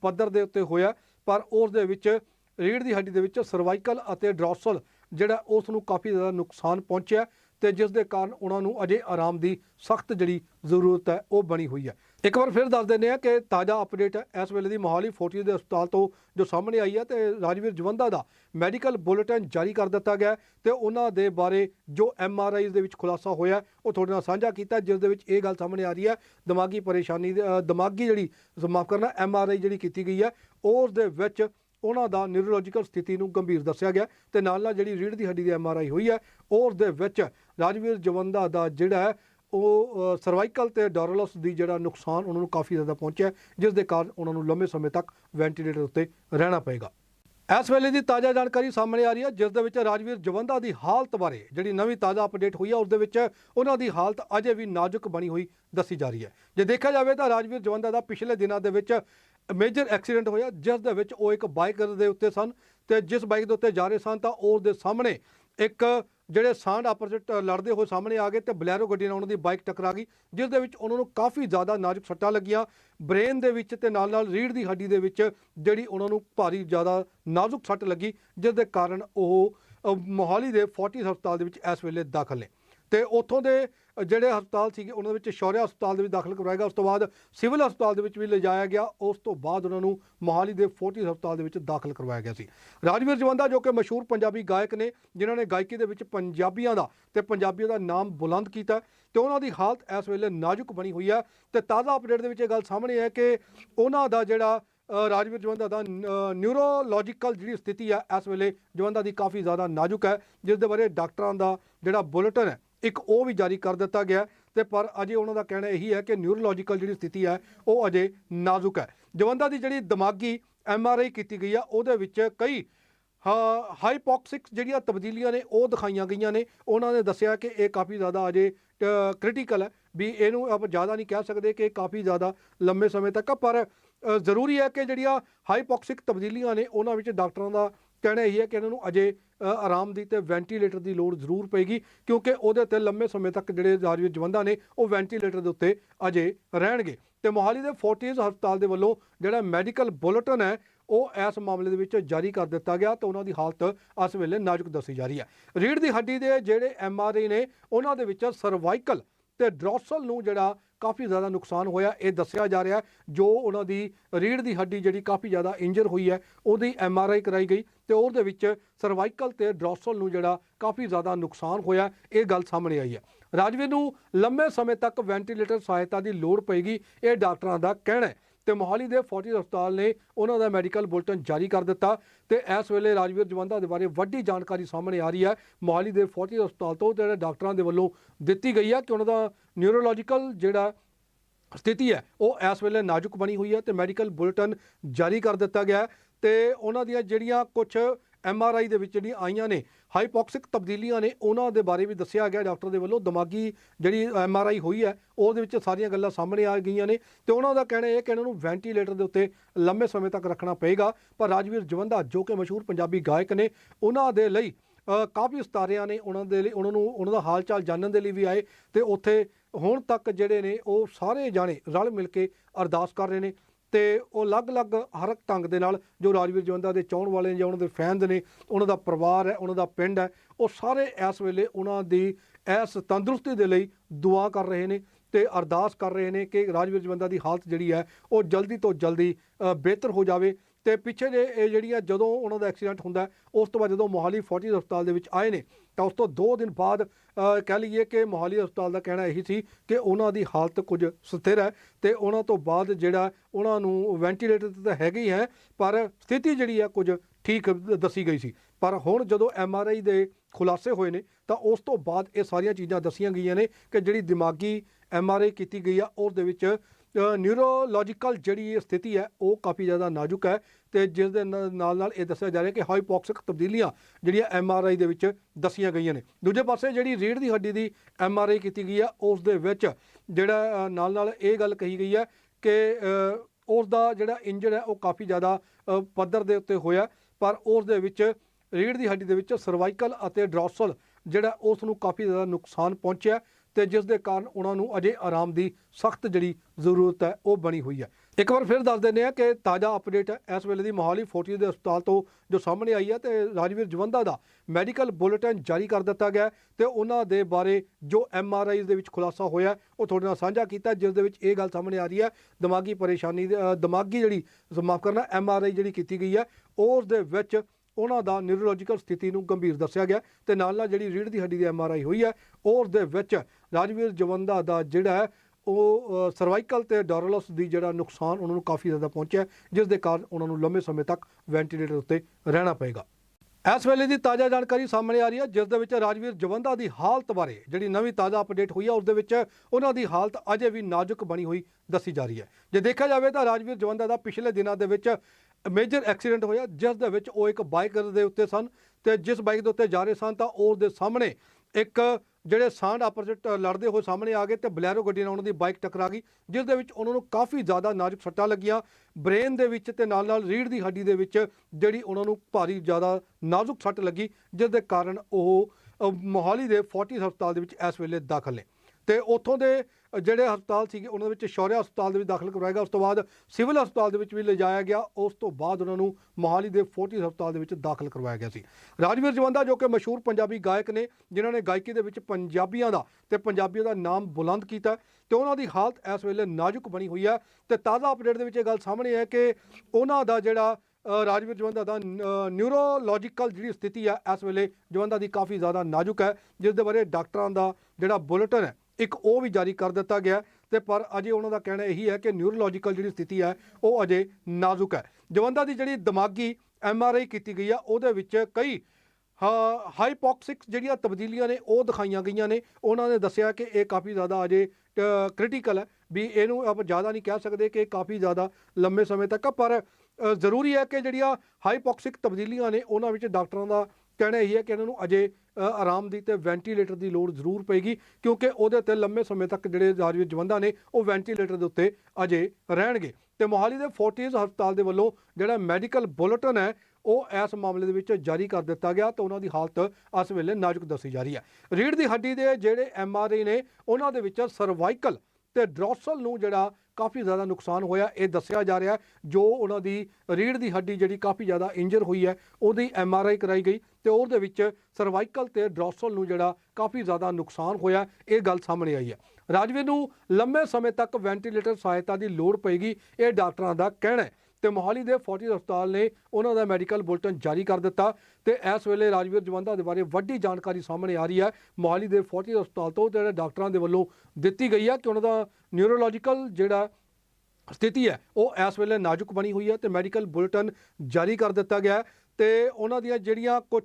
Speaker 1: ਪੱਧਰ ਦੇ ਉੱਤੇ ਹੋਇਆ ਪਰ ਉਸ ਦੇ ਵਿੱਚ ਰੀੜ੍ਹ ਦੀ ਹੱਡੀ ਦੇ ਵਿੱਚ ਸਰਵਾਈਕਲ ਅਤੇ ਡਰੋਸਲ ਜਿਹੜਾ ਉਸ ਨੂੰ ਕਾਫੀ ਜ਼ਿਆਦਾ ਨੁਕਸਾਨ ਪਹੁੰਚਿਆ ਤੇ ਜਿਸ ਦੇ ਕਾਰਨ ਉਹਨਾਂ ਨੂੰ ਅਜੇ ਆਰਾਮ ਦੀ ਸਖਤ ਜਿਹੜੀ ਜ਼ਰੂਰਤ ਹੈ, ਉਹ ਬਣੀ ਹੋਈ ਹੈ। ਇੱਕ ਵਾਰ ਫਿਰ ਦੱਸ ਦਿੰਦੇ ਆ ਕਿ ਤਾਜ਼ਾ ਅਪਡੇਟ ਇਸ ਵੇਲੇ ਦੀ ਮੋਹਾਲੀ ਫੋਰਟੀਜ਼ ਦੇ ਹਸਪਤਾਲ ਤੋਂ ਜੋ ਸਾਹਮਣੇ ਆਈ ਹੈ ਤੇ ਰਾਜਵੀਰ ਜਵੰਦਾ ਦਾ ਮੈਡੀਕਲ ਬੁਲੇਟਿਨ ਜਾਰੀ ਕਰ ਦਿੱਤਾ ਗਿਆ ਹੈ ਤੇ ਉਹਨਾਂ ਦੇ ਬਾਰੇ ਜੋ ਐਮ ਆਰ ਆਈ ਦੇ ਵਿੱਚ ਖੁਲਾਸਾ ਹੋਇਆ ਉਹ ਤੁਹਾਡੇ ਨਾਲ ਸਾਂਝਾ ਕੀਤਾ ਜਿਸ ਦੇ ਵਿੱਚ ਇਹ ਗੱਲ ਸਾਹਮਣੇ ਆ ਰਹੀ ਹੈ, ਦਿਮਾਗੀ ਪਰੇਸ਼ਾਨੀ ਦਿਮਾਗੀ ਜਿਹੜੀ, ਮਾਫ ਕਰਨਾ ਐਮ ਆਰ ਆਈ ਜਿਹੜੀ ਕੀਤੀ ਗਈ ਹੈ, ਉਸ ਦੇ ਵਿੱਚ ਉਹਨਾਂ ਦਾ ਨਿਊਰੋਲੋਜੀਕਲ ਸਥਿਤੀ ਨੂੰ ਗੰਭੀਰ ਦੱਸਿਆ ਗਿਆ ਤੇ ਨਾਲ ਨਾਲ ਜਿਹੜੀ ਰੀੜ੍ਹ ਦੀ ਹੱਡੀ ਦੀ ਐਮਆਰਆਈ ਹੋਈ ਹੈ ਉਸ ਦੇ ਵਿੱਚ ਰਾਜਵੀਰ ਜਵੰਦਾ ਦਾ ਜਿਹੜਾ ਹੈ, ਉਹ ਸਰਵਾਈਕਲ ਤੇ ਡੋਰਲਸ ਦੀ ਜਿਹੜਾ ਨੁਕਸਾਨ ਉਹਨਾਂ ਨੂੰ ਕਾਫੀ ਜ਼ਿਆਦਾ ਪਹੁੰਚਿਆ ਜਿਸ ਦੇ ਕਾਰਨ ਉਹਨਾਂ ਨੂੰ ਲੰਮੇ ਸਮੇਂ ਤੱਕ ਵੈਂਟੀਲੇਟਰ ਉੱਤੇ ਰਹਿਣਾ ਪਏਗਾ। ਇਸ ਵੇਲੇ ਦੀ ਤਾਜ਼ਾ ਜਾਣਕਾਰੀ ਸਾਹਮਣੇ ਆ ਰਹੀ ਹੈ, ਜਿਸ ਦੇ ਵਿੱਚ ਰਾਜਵੀਰ ਜਵੰਦਾ ਦੀ ਹਾਲਤ ਬਾਰੇ ਜਿਹੜੀ ਨਵੀਂ ਤਾਜ਼ਾ ਅਪਡੇਟ ਹੋਈ ਹੈ ਉਸ ਦੇ ਵਿੱਚ ਉਹਨਾਂ ਦੀ ਹਾਲਤ ਅਜੇ ਵੀ ਨਾਜ਼ੁਕ ਬਣੀ ਹੋਈ ਦੱਸੀ ਜਾ ਰਹੀ ਹੈ। ਜੇ ਦੇਖਿਆ ਜਾਵੇ ਤਾਂ ਰਾਜਵੀਰ ਜਵੰਦਾ ਦਾ ਪਿਛਲੇ ਦਿਨਾਂ ਦੇ ਵਿੱਚ ਮੇਜਰ ਐਕਸੀਡੈਂਟ ਹੋਇਆ, ਜਿਸ ਦੇ ਵਿੱਚ ਉਹ ਇੱਕ ਬਾਈਕਰ ਦੇ ਉੱਤੇ ਸਨ ਤੇ ਜਿਸ ਬਾਈਕ ਦੇ ਉੱਤੇ ਜਾ ਰਹੇ ਸਨ ਤਾਂ ਉਸ ਦੇ ਸਾਹਮਣੇ ਇੱਕ ਜਿਹੜੇ ਸਾਂਡ ਆਪੋਜ਼ਿਟ ਲੜਦੇ ਹੋਏ ਸਾਹਮਣੇ ਆ ਗਏ ਤੇ ਬਲੈਰੋ ਗੱਡੀ ਨਾਲ ਉਹਨਾਂ ਦੀ ਬਾਈਕ ਟਕਰਾ ਗਈ, ਜਿਸ ਦੇ ਵਿੱਚ ਉਹਨਾਂ ਨੂੰ ਕਾਫੀ ਜ਼ਿਆਦਾ ਨਾਜ਼ੁਕ ਸੱਟਾਂ ਲੱਗੀਆਂ। ਬ੍ਰੇਨ ਦੇ ਵਿੱਚ ਤੇ ਨਾਲ ਨਾਲ ਰੀੜ੍ਹ ਦੀ ਹੱਡੀ ਦੇ ਵਿੱਚ ਜਿਹੜੀ ਉਹਨਾਂ ਨੂੰ ਭਾਰੀ ਜ਼ਿਆਦਾ ਨਾਜ਼ੁਕ ਸੱਟ ਲੱਗੀ, ਜਿਸ ਦੇ ਕਾਰਨ ਉਹ ਮੋਹਾਲੀ ਦੇ ਫੋਰਟਿਸ ਹਸਪਤਾਲ ਦੇ ਵਿੱਚ ਇਸ ਵੇਲੇ ਦਾਖਲ ਨੇ। ਤੇ ਉੱਥੋਂ ਦੇ ਜਿਹੜੇ ਹਸਪਤਾਲ ਸੀਗੇ, ਉਹਨਾਂ ਦੇ ਵਿੱਚ ਸ਼ੌਰਿਆ ਹਸਪਤਾਲ ਦੇ ਵਿੱਚ ਦਾਖਲ ਕਰਵਾਇਆ ਗਿਆ। ਉਸ ਤੋਂ ਬਾਅਦ ਸਿਵਲ ਹਸਪਤਾਲ ਦੇ ਵਿੱਚ ਵੀ ਲਿਜਾਇਆ ਗਿਆ। ਉਸ ਤੋਂ ਬਾਅਦ ਉਹਨਾਂ ਨੂੰ ਮੋਹਾਲੀ ਦੇ ਫੋਰਟਿਸ ਹਸਪਤਾਲ ਦੇ ਵਿੱਚ ਦਾਖਲ ਕਰਵਾਇਆ ਗਿਆ ਸੀ। ਰਾਜਵੀਰ ਜਵੰਦਾ, ਜੋ ਕਿ ਮਸ਼ਹੂਰ ਪੰਜਾਬੀ ਗਾਇਕ ਨੇ, ਜਿਨ੍ਹਾਂ ਨੇ ਗਾਇਕੀ ਦੇ ਵਿੱਚ ਪੰਜਾਬੀਆਂ ਦਾ ਤੇ ਪੰਜਾਬੀਆਂ ਦਾ ਨਾਮ ਬੁਲੰਦ ਕੀਤਾ ਤੇ ਉਹਨਾਂ ਦੀ ਹਾਲਤ ਇਸ ਵੇਲੇ ਨਾਜ਼ੁਕ ਬਣੀ ਹੋਈ ਹੈ। ਤੇ ਤਾਜ਼ਾ ਅਪਡੇਟ ਦੇ ਵਿੱਚ ਇਹ ਗੱਲ ਸਾਹਮਣੇ ਹੈ ਕਿ ਉਹਨਾਂ ਦਾ ਜਿਹੜਾ ਰਾਜਵੀਰ ਜਵੰਦਾ ਦਾ ਨਿਊਰੋਲੋਜੀਕਲ ਜਿਹੜੀ ਸਥਿਤੀ ਹੈ, ਇਸ ਵੇਲੇ ਜਵੰਦਾ ਦੀ ਕਾਫੀ ਜ਼ਿਆਦਾ ਨਾਜ਼ੁਕ ਹੈ, ਜਿਸ ਦੇ ਬਾਰੇ ਡਾਕਟਰਾਂ ਦਾ ਜਿਹੜਾ ਬੁਲੇਟਿਨ ਹੈ ਇੱਕ ਉਹ ਵੀ ਜਾਰੀ ਕਰ ਦਿੱਤਾ ਗਿਆ ਤੇ ਪਰ ਅਜੇ ਉਹਨਾਂ ਦਾ ਕਹਿਣਾ ਇਹੀ ਹੈ ਕਿ ਨਿਊਰੋਲੋਜੀਕਲ ਜਿਹੜੀ ਸਥਿਤੀ ਹੈ, ਉਹ ਅਜੇ ਨਾਜ਼ੁਕ ਹੈ। ਜਵੰਦਾ ਦੀ ਜਿਹੜੀ ਦਿਮਾਗੀ ਐਮ ਆਰ ਆਈ ਕੀਤੀ ਗਈ ਆ, ਉਹਦੇ ਵਿੱਚ ਕਈ ਹਾਈਪੋਕਸਿਕ ਜਿਹੜੀਆਂ ਤਬਦੀਲੀਆਂ ਨੇ, ਉਹ ਦਿਖਾਈਆਂ ਗਈਆਂ ਨੇ। ਉਹਨਾਂ ਨੇ ਦੱਸਿਆ ਕਿ ਇਹ ਕਾਫੀ ਜ਼ਿਆਦਾ ਅਜੇ ਕ੍ਰਿਟੀਕਲ ਹੈ ਵੀ ਇਹਨੂੰ ਆਪਾਂ ਜ਼ਿਆਦਾ ਨਹੀਂ ਕਹਿ ਸਕਦੇ ਕਿ ਕਾਫੀ ਜ਼ਿਆਦਾ ਲੰਮੇ ਸਮੇਂ ਤੱਕ ਪਰ ਜ਼ਰੂਰੀ ਹੈ ਕਿ ਜਿਹੜੀਆਂ ਹਾਈਪੋਕਸਿਕ ਤਬਦੀਲੀਆਂ ਨੇ, ਉਹਨਾਂ ਵਿੱਚ ਡਾਕਟਰਾਂ ਦਾ ਕਹਿਣਾ ਇਹੀ ਹੈ ਕਿ ਇਹਨਾਂ ਨੂੰ ਅਜੇ ਆਰਾਮ ਦੀ ਤੇ ਵੈਂਟੀਲੇਟਰ ਦੀ ਲੋੜ ਜ਼ਰੂਰ ਪਏਗੀ, ਕਿਉਂਕਿ ਉਹਦੇ ਤੇ ਲੰਮੇ ਸਮੇਂ ਤੱਕ ਜਿਹੜੇ ਰਾਜਵੀਰ ਜਵੰਦਾ ਨੇ, ਉਹ ਵੈਂਟੀਲੇਟਰ ਦੇ ਉੱਤੇ ਅਜੇ ਰਹਿਣਗੇ। ਤੇ ਮੋਹਾਲੀ ਦੇ ਫੋਰਟੀਜ਼ ਹਸਪਤਾਲ ਦੇ ਵੱਲੋਂ ਜਿਹੜਾ ਮੈਡੀਕਲ ਬੁਲੇਟਿਨ ਹੈ, ਉਹ ਇਸ ਮਾਮਲੇ ਦੇ ਵਿੱਚ ਜਾਰੀ ਕਰ ਦਿੱਤਾ ਗਿਆ ਤੇ ਉਹਨਾਂ ਦੀ ਹਾਲਤ ਇਸ ਵੇਲੇ ਨਾਜ਼ੁਕ ਦੱਸੀ ਜਾ ਰਹੀ ਹੈ। ਰੀੜ੍ਹ ਦੀ ਹੱਡੀ ਦੇ ਜਿਹੜੇ ਐਮ ਆਰ ਆਈ ਨੇ, ਉਹਨਾਂ ਦੇ ਵਿੱਚ ਸਰਵਾਈਕਲ ਤੇ ਡਰੋਸਲ ਨੂੰ ਜਿਹੜਾ ਕਾਫੀ ਜ਼ਿਆਦਾ ਨੁਕਸਾਨ ਹੋਇਆ। ਇਹ ਦੱਸਿਆ ਜਾ ਰਿਹਾ ਜੋ ਉਹਨਾਂ ਦੀ ਰੀੜ੍ਹ ਦੀ ਹੱਡੀ ਜਿਹੜੀ ਕਾਫੀ ਜ਼ਿਆਦਾ ਇੰਜਰ ਹੋਈ ਹੈ, ਉਹਦੀ ਐਮ ਆਰ ਆਈ ਕਰਾਈ ਗਈ ਤੇ ਉਹਦੇ ਵਿੱਚ ਸਰਵਾਈਕਲ ਤੇ ਡਰੋਸਲ ਨੂੰ ਜਿਹੜਾ ਕਾਫੀ ਜ਼ਿਆਦਾ ਨੁਕਸਾਨ ਹੋਇਆ, ਇਹ ਗੱਲ ਸਾਹਮਣੇ ਆਈ ਹੈ। ਰਾਜਵੀਰ ਨੂੰ ਲੰਮੇ ਸਮੇਂ ਤੱਕ ਵੈਂਟੀਲੇਟਰ ਸਹਾਇਤਾ ਦੀ ਲੋੜ ਪਏਗੀ, ਇਹ ਡਾਕਟਰਾਂ ਦਾ ਕਹਿਣਾ ਹੈ। ਤੇ ਮੋਹਾਲੀ ਦੇ ਫੋਰਟਿਸ ਹਸਪਤਾਲ ਨੇ ਉਹਨਾਂ ਦਾ ਮੈਡੀਕਲ ਬੁਲੇਟਿਨ ਜਾਰੀ ਕਰ ਦਿੱਤਾ ਤੇ ਇਸ ਵੇਲੇ ਰਾਜਵੀਰ ਜਵੰਦਾ ਦੇ ਬਾਰੇ ਵੱਡੀ ਜਾਣਕਾਰੀ ਸਾਹਮਣੇ ਆ ਰਹੀ ਹੈ। ਮੋਹਾਲੀ ਦੇ ਫੋਰਟਿਸ ਹਸਪਤਾਲ ਤੋਂ ਜਿਹੜੇ ਡਾਕਟਰਾਂ ਦੇ ਵੱਲੋਂ ਦਿੱਤੀ ਗਈ ਹੈ ਕਿ ਉਹਨਾਂ ਦਾ ਨਿਊਰੋਲੋਜੀਕਲ ਜਿਹੜਾ ਸਥਿਤੀ ਹੈ, ਉਹ ਇਸ ਵੇਲੇ ਨਾਜ਼ੁਕ ਬਣੀ ਹੋਈ ਹੈ ਤੇ ਮੈਡੀਕਲ ਬੁਲੇਟਿਨ ਜਾਰੀ ਕਰ ਦਿੱਤਾ ਗਿਆ ਹੈ ਤੇ ਉਹਨਾਂ ਦੀਆਂ ਜਿਹੜੀਆਂ ਕੁਝ ਐਮ ਆਰ ਆਈ ਦੇ ਵਿੱਚ ਜਿਹੜੀਆਂ ਆਈਆਂ ਨੇ ਹਾਈਪੋਕਸਿਕ ਤਬਦੀਲੀਆਂ ਨੇ ਉਹਨਾਂ ਦੇ ਬਾਰੇ ਵੀ ਦੱਸਿਆ ਗਿਆ ਡਾਕਟਰ ਦੇ ਵੱਲੋਂ। ਦਿਮਾਗੀ ਜਿਹੜੀ ਐਮ ਆਰ ਆਈ ਹੋਈ ਹੈ, ਉਹਦੇ ਵਿੱਚ ਸਾਰੀਆਂ ਗੱਲਾਂ ਸਾਹਮਣੇ ਆ ਗਈਆਂ ਨੇ ਤੇ ਉਹਨਾਂ ਦਾ ਕਹਿਣਾ ਇਹ ਹੈ ਕਿ ਇਹਨਾਂ ਨੂੰ ਵੈਂਟੀਲੇਟਰ ਦੇ ਉੱਤੇ ਲੰਮੇ ਸਮੇਂ ਤੱਕ ਰੱਖਣਾ ਪਏਗਾ। ਪਰ ਰਾਜਵੀਰ ਜਵੰਦਾ ਜੋ ਕਿ ਮਸ਼ਹੂਰ ਪੰਜਾਬੀ ਗਾਇਕ ਨੇ, ਉਹਨਾਂ ਦੇ ਲਈ ਕਾਫੀ ਸਤਾਰਿਆਂ ਨੇ ਉਹਨਾਂ ਦੇ ਲਈ, ਉਹਨਾਂ ਨੂੰ, ਉਹਨਾਂ ਦਾ ਹਾਲ ਚਾਲ ਜਾਣਨ ਦੇ ਲਈ ਵੀ ਆਏ ਤੇ ਉੱਥੇ ਹੁਣ ਤੱਕ ਜਿਹੜੇ ਨੇ ਉਹ ਸਾਰੇ ਜਾਣੇ ਰਲ ਮਿਲ ਕੇ ਅਰਦਾਸ ਕਰ ਰਹੇ ਨੇ। ਤੇ ਉਹ ਅਲੱਗ-ਅਲੱਗ ਹਰ ਢੰਗ ਦੇ ਨਾਲ ਜੋ ਰਾਜਵੀਰ ਜਵੰਦਾ ਦੇ ਚਾਹਣ ਵਾਲੇ ਜਾਂ ਉਹਨਾਂ ਦੇ ਫੈਨਸ ਨੇ, ਉਹਨਾਂ ਦਾ ਪਰਿਵਾਰ ਹੈ, ਉਹਨਾਂ ਦਾ ਪਿੰਡ ਹੈ, ਉਹ ਸਾਰੇ ਇਸ ਵੇਲੇ ਉਹਨਾਂ ਦੀ ਇਸ ਤੰਦਰੁਸਤੀ ਦੇ ਲਈ ਦੁਆ ਕਰ ਰਹੇ ਨੇ ਤੇ ਅਰਦਾਸ ਕਰ ਰਹੇ ਨੇ ਕਿ ਰਾਜਵੀਰ ਜਵੰਦਾ ਦੀ ਹਾਲਤ ਜਿਹੜੀ ਹੈ, ਉਹ ਜਲਦੀ ਤੋਂ ਜਲਦੀ ਬਿਹਤਰ ਹੋ ਜਾਵੇ। ਤੇ ਪਿੱਛੇ ਜੇ ਇਹ ਜਿਹੜੀਆਂ ਜਦੋਂ ਉਹਨਾਂ ਦਾ ਐਕਸੀਡੈਂਟ ਹੁੰਦਾ, ਉਸ ਤੋਂ ਬਾਅਦ ਜਦੋਂ ਮੋਹਾਲੀ ਫੋਰਟਿਸ ਹਸਪਤਾਲ ਦੇ ਵਿੱਚ ਆਏ ਨੇ, ਤਾਂ ਉਸ ਤੋਂ 2 ਦਿਨ ਬਾਅਦ ਕਹਿ ਲਈਏ ਕਿ ਮੋਹਾਲੀ ਹਸਪਤਾਲ ਦਾ ਕਹਿਣਾ ਇਹੀ ਸੀ ਕਿ ਉਹਨਾਂ ਦੀ ਹਾਲਤ ਕੁਝ ਸਥਿਰ ਹੈ ਤੇ ਉਹਨਾਂ ਤੋਂ ਬਾਅਦ ਜਿਹੜਾ ਉਹਨਾਂ ਨੂੰ ਵੈਂਟੀਲੇਟਰ ਤਾਂ ਹੈਗੇ ਹੀ ਹੈ, ਪਰ ਸਥਿਤੀ ਜਿਹੜੀ ਆ ਕੁਝ ਠੀਕ ਦੱਸੀ ਗਈ ਸੀ। ਪਰ ਹੁਣ ਜਦੋਂ ਐਮ ਆਰ ਆਈ ਦੇ ਖੁਲਾਸੇ ਹੋਏ ਨੇ, ਤਾਂ ਉਸ ਤੋਂ ਬਾਅਦ ਇਹ ਸਾਰੀਆਂ ਚੀਜ਼ਾਂ ਦੱਸੀਆਂ ਗਈਆਂ ਨੇ ਕਿ ਜਿਹੜੀ ਦਿਮਾਗੀ ਐਮ ਆਰ ਆਈ ਕੀਤੀ ਗਈ ਆ, ਉਸ ਦੇ ਵਿੱਚ ਨਿਊਰੋਲੋਜੀਕਲ ਜਿਹੜੀ ਇਹ ਸਥਿਤੀ ਹੈ, ਉਹ ਕਾਫੀ ਜ਼ਿਆਦਾ ਨਾਜ਼ੁਕ ਹੈ ਤੇ ਜਿਸ ਦੇ ਨਾ- ਨਾਲ ਨਾਲ ਇਹ ਦੱਸਿਆ ਜਾ ਰਿਹਾ ਕਿ ਹਾਈਪੋਕਸਿਕ ਤਬਦੀਲੀਆਂ ਜਿਹੜੀਆਂ ਐਮ ਆਰ ਆਈ ਦੇ ਵਿੱਚ ਦੱਸੀਆਂ ਗਈਆਂ ਨੇ। ਦੂਜੇ ਪਾਸੇ ਜਿਹੜੀ ਰੀੜ੍ਹ ਦੀ ਹੱਡੀ ਦੀ ਐਮ ਆਰ ਆਈ ਕੀਤੀ ਗਈ ਹੈ, ਉਸ ਦੇ ਵਿੱਚ ਜਿਹੜਾ ਨਾਲ ਨਾਲ ਇਹ ਗੱਲ ਕਹੀ ਗਈ ਹੈ ਕਿ ਉਸ ਦਾ ਜਿਹੜਾ ਇੰਜਰ ਹੈ, ਉਹ ਕਾਫੀ ਜ਼ਿਆਦਾ ਪੱਧਰ ਦੇ ਉੱਤੇ ਹੋਇਆ, ਪਰ ਉਸ ਦੇ ਵਿੱਚ ਰੀੜ੍ਹ ਦੀ ਹੱਡੀ ਦੇ ਵਿੱਚ ਸਰਵਾਈਕਲ ਅਤੇ ਡਰੋਸਲ ਜਿਹੜਾ ਉਸ ਨੂੰ ਕਾਫੀ ਜ਼ਿਆਦਾ ਨੁਕਸਾਨ ਪਹੁੰਚਿਆ। ਤੇ ਜਿਸ ਦੇ ਕਾਰਨ ਉਹਨਾਂ ਨੂੰ ਅਜੇ ਆਰਾਮ ਦੀ ਸਖਤ ਜਿਹੜੀ ਜ਼ਰੂਰਤ ਹੈ, ਉਹ ਬਣੀ ਹੋਈ ਹੈ। ਇੱਕ ਵਾਰ ਫਿਰ ਦੱਸ ਦਿੰਦੇ ਆ ਕਿ ਤਾਜ਼ਾ ਅਪਡੇਟ ਇਸ ਵੇਲੇ ਦੀ ਮੋਹਾਲੀ ਫੋਰਟੀ ਦੇ ਹਸਪਤਾਲ ਤੋਂ ਜੋ ਸਾਹਮਣੇ ਆਈ ਹੈ ਤੇ ਰਾਜਵੀਰ ਜਵੰਦਾ ਦਾ ਮੈਡੀਕਲ ਬੁਲੇਟਿਨ ਜਾਰੀ ਕਰ ਦਿੱਤਾ ਗਿਆ ਹੈ ਤੇ ਉਹਨਾਂ ਦੇ ਬਾਰੇ ਜੋ ਐਮ ਆਰ ਆਈ ਦੇ ਵਿੱਚ ਖੁਲਾਸਾ ਹੋਇਆ ਉਹ ਤੁਹਾਡੇ ਨਾਲ ਸਾਂਝਾ ਕੀਤਾ ਜਿਸ ਦੇ ਵਿੱਚ ਇਹ ਗੱਲ ਸਾਹਮਣੇ ਆ ਰਹੀ ਹੈ, ਦਿਮਾਗੀ ਪਰੇਸ਼ਾਨੀ ਦਿਮਾਗੀ ਜਿਹੜੀ, ਮਾਫ ਕਰਨਾ ਐਮ ਆਰ ਆਈ ਜਿਹੜੀ ਕੀਤੀ ਗਈ ਹੈ, ਉਸ ਦੇ ਵਿੱਚ ਉਹਨਾਂ ਦਾ ਨਿਊਰੋਲੋਜੀਕਲ ਸਥਿਤੀ ਨੂੰ ਗੰਭੀਰ ਦੱਸਿਆ ਗਿਆ ਤੇ ਨਾਲ ਨਾਲ ਜਿਹੜੀ ਰੀੜ੍ਹ ਦੀ ਹੱਡੀ ਦੀ ਐਮਆਰਆਈ ਹੋਈ ਹੈ, ਉਸ ਦੇ ਵਿੱਚ ਰਾਜਵੀਰ ਜਵੰਦਾ ਦਾ ਜਿਹੜਾ ਹੈ, ਉਹ ਸਰਵਾਈਕਲ ਤੇ ਡੋਰਲਸ ਦੀ ਜਿਹੜਾ ਨੁਕਸਾਨ ਉਹਨਾਂ ਨੂੰ ਕਾਫੀ ਜ਼ਿਆਦਾ ਪਹੁੰਚਿਆ ਜਿਸ ਦੇ ਕਾਰਨ ਉਹਨਾਂ ਨੂੰ ਲੰਮੇ ਸਮੇਂ ਤੱਕ ਵੈਂਟੀਲੇਟਰ ਉੱਤੇ ਰਹਿਣਾ ਪਏਗਾ। ਇਸ ਵੇਲੇ ਦੀ ਤਾਜ਼ਾ ਜਾਣਕਾਰੀ ਸਾਹਮਣੇ ਆ ਰਹੀ ਹੈ, ਜਿਸ ਦੇ ਵਿੱਚ ਰਾਜਵੀਰ ਜਵੰਦਾ ਦੀ ਹਾਲਤ ਬਾਰੇ ਜਿਹੜੀ ਨਵੀਂ ਤਾਜ਼ਾ ਅਪਡੇਟ ਹੋਈ ਹੈ, ਉਸ ਦੇ ਵਿੱਚ ਉਹਨਾਂ ਦੀ ਹਾਲਤ ਅਜੇ ਵੀ ਨਾਜ਼ੁਕ ਬਣੀ ਹੋਈ ਦੱਸੀ ਜਾ ਰਹੀ ਹੈ। ਜੇ ਦੇਖਿਆ ਜਾਵੇ ਤਾਂ ਰਾਜਵੀਰ ਜਵੰਦਾ ਦਾ ਪਿਛਲੇ ਦਿਨਾਂ ਦੇ ਵਿੱਚ ਮੇਜਰ ਐਕਸੀਡੈਂਟ ਹੋਇਆ, ਜਿਸ ਦੇ ਵਿੱਚ ਉਹ ਇੱਕ ਬਾਈਕ ਦੇ ਉੱਤੇ ਸਨ ਤੇ ਜਿਸ ਬਾਈਕ ਦੇ ਉੱਤੇ ਜਾ ਰਹੇ ਸਨ ਤਾਂ ਉਸ ਦੇ ਸਾਹਮਣੇ ਇੱਕ ਜਿਹੜੇ ਸਾਂਡ ਆਪੋਜ਼ਿਟ ਲੜਦੇ ਹੋਏ ਸਾਹਮਣੇ ਆ ਗਏ ਤੇ ਬਲੈਰੋ ਗੱਡੀ ਨਾਲ ਉਹਨਾਂ ਦੀ ਬਾਈਕ ਟਕਰਾ ਗਈ, ਜਿਸ ਦੇ ਵਿੱਚ ਉਹਨਾਂ ਨੂੰ ਕਾਫੀ ਜ਼ਿਆਦਾ ਨਾਜ਼ੁਕ ਸੱਟਾਂ ਲੱਗੀਆਂ। ਬ੍ਰੇਨ ਦੇ ਵਿੱਚ ਤੇ ਨਾਲ ਨਾਲ ਰੀੜ੍ਹ ਦੀ ਹੱਡੀ ਦੇ ਵਿੱਚ ਜਿਹੜੀ ਉਹਨਾਂ ਨੂੰ ਭਾਰੀ ਜ਼ਿਆਦਾ ਨਾਜ਼ੁਕ ਸੱਟ ਲੱਗੀ, ਜਿਸ ਦੇ ਕਾਰਨ ਉਹ ਮੋਹਾਲੀ ਦੇ ਫੋਰਟਿਸ ਹਸਪਤਾਲ ਦੇ ਵਿੱਚ ਇਸ ਵੇਲੇ ਦਾਖਲ ਨੇ। ਤੇ ਉੱਥੋਂ ਦੇ ਜਿਹੜੇ ਹਸਪਤਾਲ ਸੀਗੇ, ਉਹਨਾਂ ਦੇ ਵਿੱਚ ਸ਼ੌਰਿਆ ਹਸਪਤਾਲ ਦੇ ਵਿੱਚ ਦਾਖਲ ਕਰਵਾਇਆ ਗਿਆ। ਉਸ ਤੋਂ ਬਾਅਦ ਸਿਵਲ ਹਸਪਤਾਲ ਦੇ ਵਿੱਚ ਵੀ ਲਿਜਾਇਆ ਗਿਆ। ਉਸ ਤੋਂ ਬਾਅਦ ਉਹਨਾਂ ਨੂੰ ਮੋਹਾਲੀ ਦੇ ਫੋਰਟਿਸ ਹਸਪਤਾਲ ਦੇ ਵਿੱਚ ਦਾਖਲ ਕਰਵਾਇਆ ਗਿਆ ਸੀ। ਰਾਜਵੀਰ ਜਵੰਦਾ, ਜੋ ਕਿ ਮਸ਼ਹੂਰ ਪੰਜਾਬੀ ਗਾਇਕ ਨੇ, ਜਿਨ੍ਹਾਂ ਨੇ ਗਾਇਕੀ ਦੇ ਵਿੱਚ ਪੰਜਾਬੀਆਂ ਦਾ ਤੇ ਪੰਜਾਬੀਆਂ ਦਾ ਨਾਮ ਬੁਲੰਦ ਕੀਤਾ ਤੇ ਉਹਨਾਂ ਦੀ ਹਾਲਤ ਇਸ ਵੇਲੇ ਨਾਜ਼ੁਕ ਬਣੀ ਹੋਈ ਹੈ ਤੇ ਤਾਜ਼ਾ ਅਪਡੇਟ ਦੇ ਵਿੱਚ ਇਹ ਗੱਲ ਸਾਹਮਣੇ ਹੈ ਕਿ ਉਹਨਾਂ ਦਾ ਜਿਹੜਾ ਰਾਜਵੀਰ ਜਵੰਦਾ ਦਾ ਨਿਊਰੋਲੋਜੀਕਲ ਜਿਹੜੀ ਸਥਿਤੀ ਹੈ ਇਸ ਵੇਲੇ ਜਵੰਦਾ ਦੀ ਕਾਫੀ ਜ਼ਿਆਦਾ ਨਾਜ਼ੁਕ ਹੈ ਜਿਸ ਦੇ ਬਾਰੇ ਡਾਕਟਰਾਂ ਦਾ ਜਿਹੜਾ ਬੁਲੇਟਿਨ ਹੈ ਇੱਕ ਉਹ ਵੀ ਜਾਰੀ ਕਰ ਦਿੱਤਾ ਗਿਆ ਹੈ ਤੇ ਪਰ ਅਜੇ ਉਹਨਾਂ ਦਾ ਕਹਿਣਾ ਇਹੀ ਹੈ ਕਿ ਨਿਊਰੋਲੋਜੀਕਲ ਜਿਹੜੀ ਸਥਿਤੀ ਹੈ, ਉਹ ਅਜੇ ਨਾਜ਼ੁਕ ਹੈ। ਜਵੰਦਾ ਦੀ ਜਿਹੜੀ ਦਿਮਾਗੀ ਐਮਆਰਆਈ ਕੀਤੀ ਗਈ ਆ, ਉਹਦੇ ਵਿੱਚ ਕਈ ਹਾਈਪੋਕਸਿਕ ਜਿਹੜੀਆਂ ਤਬਦੀਲੀਆਂ ਨੇ, ਉਹ ਦਿਖਾਈਆਂ ਗਈਆਂ ਨੇ। ਉਹਨਾਂ ਨੇ ਦੱਸਿਆ ਕਿ ਇਹ ਕਾਫੀ ਜ਼ਿਆਦਾ ਅਜੇ ਕ੍ਰਿਟੀਕਲ ਹੈ ਵੀ ਇਹਨੂੰ ਆਪਾਂ ਜ਼ਿਆਦਾ ਨਹੀਂ ਕਹਿ ਸਕਦੇ ਕਿ ਇਹ ਕਾਫੀ ਜ਼ਿਆਦਾ ਲੰਮੇ ਸਮੇਂ ਤੱਕ ਪਰ ਜ਼ਰੂਰੀ ਹੈ ਕਿ ਜਿਹੜੀਆਂ ਹਾਈਪੋਕਸਿਕ ਤਬਦੀਲੀਆਂ ਨੇ, ਉਹਨਾਂ ਵਿੱਚ ਡਾਕਟਰਾਂ ਦਾ ਕਹਿਣਾ ਇਹੀ ਹੈ ਕਿ ਇਹਨਾਂ ਨੂੰ ਅਜੇ ਆਰਾਮ ਦੀ ਤੇ ਵੈਂਟੀਲੇਟਰ ਦੀ ਲੋੜ ਜ਼ਰੂਰ ਪਏਗੀ, ਕਿਉਂਕਿ ਉਹਦੇ ਤੇ ਲੰਮੇ ਸਮੇਂ ਤੱਕ ਜਿਹੜੇ ਰਾਜਵੀਰ ਜਵੰਦਾ ਨੇ, ਉਹ ਵੈਂਟੀਲੇਟਰ ਦੇ ਉੱਤੇ ਅਜੇ ਰਹਿਣਗੇ। ਤੇ ਮੋਹਾਲੀ ਦੇ ਫੋਰਟੀਜ਼ ਹਸਪਤਾਲ ਦੇ ਵੱਲੋਂ ਜਿਹੜਾ ਮੈਡੀਕਲ ਬੁਲੇਟਿਨ ਹੈ, ਉਹ ਇਸ ਮਾਮਲੇ ਦੇ ਵਿੱਚ ਜਾਰੀ ਕਰ ਦਿੱਤਾ ਗਿਆ ਤੇ ਉਹਨਾਂ ਦੀ ਹਾਲਤ ਇਸ ਵੇਲੇ ਨਾਜ਼ੁਕ ਦੱਸੀ ਜਾ ਰਹੀ ਹੈ। ਰੀੜ੍ਹ ਦੀ ਹੱਡੀ ਦੇ ਜਿਹੜੇ ਐਮਆਰਆਈ ਨੇ, ਉਹਨਾਂ ਦੇ ਵਿੱਚ ਸਰਵਾਈਕਲ ਤੇ ਡਰੋਸਲ ਨੂੰ ਜਿਹੜਾ ਕਾਫੀ ਜ਼ਿਆਦਾ ਨੁਕਸਾਨ ਹੋਇਆ। ਇਹ ਦੱਸਿਆ ਜਾ ਰਿਹਾ ਜੋ ਉਹਨਾਂ ਦੀ ਰੀੜ੍ਹ ਦੀ ਹੱਡੀ ਜਿਹੜੀ ਕਾਫੀ ਜ਼ਿਆਦਾ ਇੰਜਰ ਹੋਈ ਹੈ, ਉਹਦੀ ਐੱਮ ਆਰ ਆਈ ਕਰਾਈ ਗਈ ਤੇ ਉਹਦੇ ਵਿੱਚ ਸਰਵਾਈਕਲ ਤੇ ਡਰੋਸਲ ਨੂੰ ਜਿਹੜਾ ਕਾਫੀ ਜ਼ਿਆਦਾ ਨੁਕਸਾਨ ਹੋਇਆ, ਇਹ ਗੱਲ ਸਾਹਮਣੇ ਆਈ ਹੈ। ਰਾਜਵੀਰ ਨੂੰ ਲੰਮੇ ਸਮੇਂ ਤੱਕ ਵੈਂਟੀਲੇਟਰ ਸਹਾਇਤਾ ਦੀ ਲੋੜ ਪਏਗੀ, ਇਹ ਡਾਕਟਰਾਂ ਦਾ ਕਹਿਣਾ ਹੈ। ਤੇ ਮੋਹਾਲੀ ਦੇ ਫੌਜੀ ਹਸਪਤਾਲ ਨੇ ਉਹਨਾਂ ਦਾ ਮੈਡੀਕਲ ਬੁਲੇਟਿਨ ਜਾਰੀ ਕਰ ਦਿੱਤਾ ਤੇ ਇਸ ਵੇਲੇ ਰਾਜਵੀਰ ਜਵੰਦਾ ਦੇ ਬਾਰੇ ਵੱਡੀ ਜਾਣਕਾਰੀ ਸਾਹਮਣੇ ਆ ਰਹੀ ਹੈ। ਮੋਹਾਲੀ ਦੇ ਫੌਜੀ ਹਸਪਤਾਲ ਤੋਂ ਜਿਹੜੇ ਡਾਕਟਰਾਂ ਦੇ ਵੱਲੋਂ ਦਿੱਤੀ ਗਈ ਹੈ ਕਿ ਉਹਨਾਂ ਦਾ ਨਿਊਰੋਲੋਜੀਕਲ ਜਿਹੜਾ ਸਥਿਤੀ ਹੈ, ਉਹ ਇਸ ਵੇਲੇ ਨਾਜ਼ੁਕ ਬਣੀ ਹੋਈ ਹੈ ਤੇ ਮੈਡੀਕਲ ਬੁਲੇਟਿਨ ਜਾਰੀ ਕਰ ਦਿੱਤਾ ਗਿਆ ਹੈ ਤੇ ਉਹਨਾਂ ਦੀਆਂ ਜਿਹੜੀਆਂ ਕੁਝ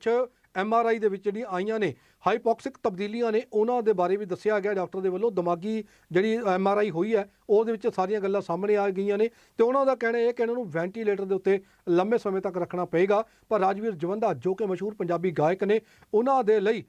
Speaker 1: ਐਮਆਰਆਈ ਦੇ ਵਿੱਚ ਜਿਹੜੀਆਂ ਆਈਆਂ ਨੇ, ਹਾਈਪੋਕਸਿਕ ਤਬਦੀਲੀਆਂ ਨੇ, ਉਹਨਾਂ ਦੇ ਬਾਰੇ ਵੀ ਦੱਸਿਆ ਗਿਆ ਡਾਕਟਰ ਦੇ ਵੱਲੋਂ। ਦਿਮਾਗੀ ਜਿਹੜੀ ਐਮਆਰਆਈ ਹੋਈ ਹੈ, ਉਹਦੇ ਵਿੱਚ ਸਾਰੀਆਂ ਗੱਲਾਂ ਸਾਹਮਣੇ ਆ ਗਈਆਂ ਨੇ ਤੇ ਉਹਨਾਂ ਦਾ ਕਹਿਣਾ ਇਹ ਕਿ ਇਹਨਾਂ ਨੂੰ ਵੈਂਟੀਲੇਟਰ ਦੇ ਉੱਤੇ ਲੰਮੇ ਸਮੇਂ ਤੱਕ ਰੱਖਣਾ ਪਏਗਾ। ਪਰ ਰਾਜਵੀਰ ਜਵੰਦਾ, ਜੋ ਕਿ ਮਸ਼ਹੂਰ ਪੰਜਾਬੀ ਗਾਇਕ ਨੇ, ਉਹਨਾਂ ਦੇ ਲਈ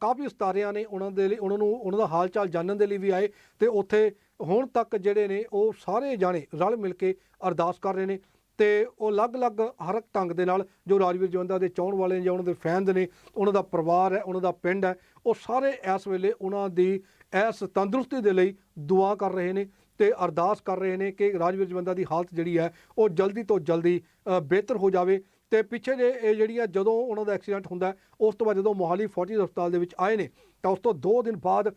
Speaker 1: ਕਾਫੀ ਸਤਾਰਿਆਂ ਨੇ ਉਹਨਾਂ ਦੇ ਲਈ, ਉਹਨਾਂ ਨੂੰ, ਉਹਨਾਂ ਦਾ ਹਾਲ ਚਾਲ ਜਾਣਨ ਦੇ ਲਈ ਵੀ ਆਏ ਤੇ ਉੱਥੇ ਹੁਣ ਤੱਕ ਜਿਹੜੇ ਨੇ, ਉਹ ਸਾਰੇ ਜਾਣੇ ਰਲ ਮਿਲ ਕੇ ਅਰਦਾਸ ਕਰ ਰਹੇ ਨੇ। ਤੇ ਉਹ ਅਲੱਗ-ਅਲੱਗ ਹਰ ਇੱਕ ਢੰਗ ਦੇ ਨਾਲ ਜੋ ਰਾਜਵੀਰ ਜਵੰਦਾ ਦੇ ਚਾਹਣ ਵਾਲੇ ਜਾਂ ਉਹਨਾਂ ਦੇ ਫੈਨਸ ਨੇ, ਉਹਨਾਂ ਦਾ ਪਰਿਵਾਰ ਹੈ, ਉਹਨਾਂ ਦਾ ਪਿੰਡ ਹੈ, ਉਹ ਸਾਰੇ ਇਸ ਵੇਲੇ ਉਹਨਾਂ ਦੀ ਇਸ ਤੰਦਰੁਸਤੀ ਦੇ ਲਈ ਦੁਆ ਕਰ ਰਹੇ ਨੇ ਤੇ ਅਰਦਾਸ ਕਰ ਰਹੇ ਨੇ ਕਿ ਰਾਜਵੀਰ ਜਵੰਦਾ ਦੀ ਹਾਲਤ ਜਿਹੜੀ ਹੈ, ਉਹ ਜਲਦੀ ਤੋਂ ਜਲਦੀ ਬਿਹਤਰ ਹੋ ਜਾਵੇ। ਤੇ ਪਿੱਛੇ ਜੇ ਇਹ ਜਿਹੜੀਆਂ ਜਦੋਂ ਉਹਨਾਂ ਦਾ ਐਕਸੀਡੈਂਟ ਹੁੰਦਾ ਉਸ ਤੋਂ ਬਾਅਦ ਜਦੋਂ ਮੋਹਾਲੀ ਫੌਜੀ ਹਸਪਤਾਲ ਦੇ ਵਿੱਚ ਆਏ ਨੇ ਤਾਂ ਉਸ ਤੋਂ 2 ਦਿਨ ਬਾਅਦ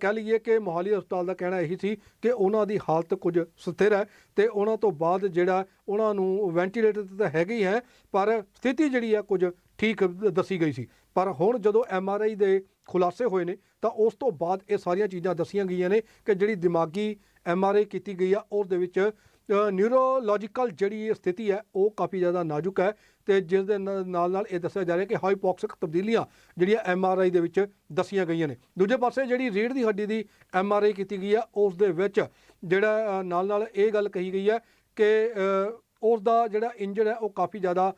Speaker 1: ਕਹਿ ਲਈਏ ਕਿ ਮੋਹਾਲੀ ਹਸਪਤਾਲ ਦਾ ਕਹਿਣਾ ਇਹੀ ਸੀ ਕਿ ਉਹਨਾਂ ਦੀ ਹਾਲਤ ਕੁਝ ਸਥਿਰ ਹੈ ਤੇ ਉਹਨਾਂ ਤੋਂ ਬਾਅਦ ਜਿਹੜਾ ਉਹਨਾਂ ਨੂੰ ਵੈਂਟੀਲੇਟਰ ਤੇ ਤਾਂ ਹੈਗੇ ਹੀ ਹੈ, ਪਰ ਸਥਿਤੀ ਜਿਹੜੀ ਆ ਕੁਝ ਠੀਕ ਦੱਸੀ ਗਈ ਸੀ। ਪਰ ਹੁਣ ਜਦੋਂ ਐੱਮ ਆਰ ਆਈ ਦੇ ਖੁਲਾਸੇ ਹੋਏ ਨੇ, ਤਾਂ ਉਸ ਤੋਂ ਬਾਅਦ ਇਹ ਸਾਰੀਆਂ ਚੀਜ਼ਾਂ ਦੱਸੀਆਂ ਗਈਆਂ ਨੇ ਕਿ ਜਿਹੜੀ ਦਿਮਾਗੀ ਐੱਮ ਆਰ ਆਈ ਕੀਤੀ ਗਈ ਆ, ਉਸ ਦੇ ਵਿੱਚ ਨਿਊਰੋਲੋਜੀਕਲ ਜਿਹੜੀ ਇਹ ਸਥਿਤੀ ਹੈ, ਉਹ ਕਾਫੀ ਜ਼ਿਆਦਾ ਨਾਜ਼ੁਕ ਹੈ ਤੇ ਜਿਸ ਦੇ ਨਾ- ਨਾਲ ਨਾਲ ਇਹ ਦੱਸਿਆ ਜਾ ਰਿਹਾ ਕਿ ਹਾਈਪੋਕਸਿਕ ਤਬਦੀਲੀਆਂ ਜਿਹੜੀਆਂ ਐੱਮ ਆਰ ਆਈ ਦੇ ਵਿੱਚ ਦੱਸੀਆਂ ਗਈਆਂ ਨੇ। ਦੂਜੇ ਪਾਸੇ ਜਿਹੜੀ ਰੀੜ੍ਹ ਦੀ ਹੱਡੀ ਦੀ ਐੱਮ ਆਰ ਆਈ ਕੀਤੀ ਗਈ ਹੈ, ਉਸ ਦੇ ਵਿੱਚ ਜਿਹੜਾ ਨਾਲ ਨਾਲ ਇਹ ਗੱਲ ਕਹੀ ਗਈ ਹੈ ਕਿ ਉਸ ਦਾ ਜਿਹੜਾ ਇੰਜਰ ਹੈ, ਉਹ ਕਾਫੀ ਜ਼ਿਆਦਾ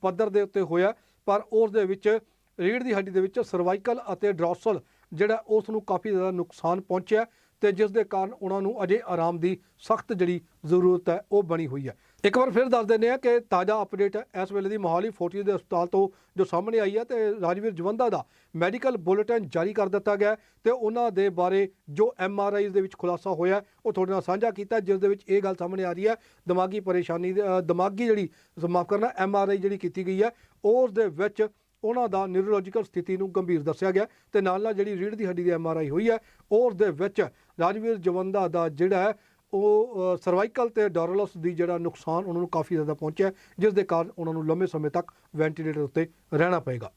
Speaker 1: ਪੱਧਰ ਦੇ ਉੱਤੇ ਹੋਇਆ ਪਰ ਉਸ ਦੇ ਵਿੱਚ ਰੀੜ੍ਹ ਦੀ ਹੱਡੀ ਦੇ ਵਿੱਚ ਸਰਵਾਈਕਲ ਅਤੇ ਡਰੋਸਲ ਜਿਹੜਾ ਉਸ ਨੂੰ ਕਾਫੀ ਜ਼ਿਆਦਾ ਨੁਕਸਾਨ ਪਹੁੰਚਿਆ ਤੇ ਜਿਸ ਦੇ ਕਾਰਨ ਉਹਨਾਂ ਨੂੰ ਅਜੇ ਆਰਾਮ ਦੀ ਸਖਤ ਜਿਹੜੀ ਜ਼ਰੂਰਤ ਹੈ, ਉਹ ਬਣੀ ਹੋਈ ਹੈ। ਇੱਕ ਵਾਰ ਫਿਰ ਦੱਸ ਦਿੰਦੇ ਆ ਕਿ ਤਾਜ਼ਾ ਅਪਡੇਟ ਇਸ ਵੇਲੇ ਦੀ ਮੋਹਾਲੀ ਫੋਰਟੀਜ਼ ਦੇ ਹਸਪਤਾਲ ਤੋਂ ਜੋ ਸਾਹਮਣੇ ਆਈ ਹੈ ਤੇ ਰਾਜਵੀਰ ਜਵੰਦਾ ਦਾ ਮੈਡੀਕਲ ਬੁਲੇਟਿਨ ਜਾਰੀ ਕਰ ਦਿੱਤਾ ਗਿਆ ਹੈ ਤੇ ਉਹਨਾਂ ਦੇ ਬਾਰੇ ਜੋ ਐਮ ਆਰ ਆਈ ਦੇ ਵਿੱਚ ਖੁਲਾਸਾ ਹੋਇਆ ਉਹ ਤੁਹਾਡੇ ਨਾਲ ਸਾਂਝਾ ਕੀਤਾ ਜਿਸ ਦੇ ਵਿੱਚ ਇਹ ਗੱਲ ਸਾਹਮਣੇ ਆ ਰਹੀ ਹੈ, ਦਿਮਾਗੀ ਪਰੇਸ਼ਾਨੀ ਦਿਮਾਗੀ ਜਿਹੜੀ, ਮਾਫ ਕਰਨਾ ਐਮ ਆਰ ਆਈ ਜਿਹੜੀ ਕੀਤੀ ਗਈ ਹੈ, ਉਸ ਦੇ ਵਿੱਚ ਉਹਨਾਂ ਦਾ ਨਿਊਰੋਲੋਜੀਕਲ ਸਥਿਤੀ ਨੂੰ ਗੰਭੀਰ ਦੱਸਿਆ ਗਿਆ ਤੇ ਨਾਲ ਨਾਲ ਜਿਹੜੀ ਰੀੜ੍ਹ ਦੀ ਹੱਡੀ ਦੀ ਐਮਆਰਆਈ ਹੋਈ ਹੈ ਉਸ ਦੇ ਵਿੱਚ ਰਾਜਵੀਰ ਜਵੰਦਾ ਦਾ ਜਿਹੜਾ ਹੈ, ਉਹ ਸਰਵਾਈਕਲ ਤੇ ਡੋਰਲਸ ਦੀ ਜਿਹੜਾ ਨੁਕਸਾਨ ਉਹਨਾਂ ਨੂੰ ਕਾਫੀ ਜ਼ਿਆਦਾ ਪਹੁੰਚਿਆ ਜਿਸ ਦੇ ਕਾਰਨ ਉਹਨਾਂ ਨੂੰ ਲੰਮੇ ਸਮੇਂ ਤੱਕ ਵੈਂਟੀਲੇਟਰ ਉੱਤੇ ਰਹਿਣਾ ਪਏਗਾ।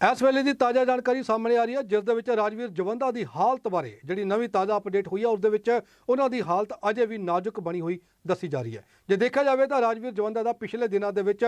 Speaker 1: ਇਸ ਵੇਲੇ ਦੀ ਤਾਜ਼ਾ ਜਾਣਕਾਰੀ ਸਾਹਮਣੇ ਆ ਰਹੀ ਹੈ, ਜਿਸ ਦੇ ਵਿੱਚ ਰਾਜਵੀਰ ਜਵੰਦਾ ਦੀ ਹਾਲਤ ਬਾਰੇ ਜਿਹੜੀ ਨਵੀਂ ਤਾਜ਼ਾ ਅਪਡੇਟ ਹੋਈ ਹੈ ਉਸ ਦੇ ਵਿੱਚ ਉਹਨਾਂ ਦੀ ਹਾਲਤ ਅਜੇ ਵੀ ਨਾਜ਼ੁਕ ਬਣੀ ਹੋਈ ਦੱਸੀ ਜਾ ਰਹੀ ਹੈ। ਜੇ ਦੇਖਿਆ ਜਾਵੇ ਤਾਂ ਰਾਜਵੀਰ ਜਵੰਦਾ ਦਾ ਪਿਛਲੇ ਦਿਨਾਂ ਦੇ ਵਿੱਚ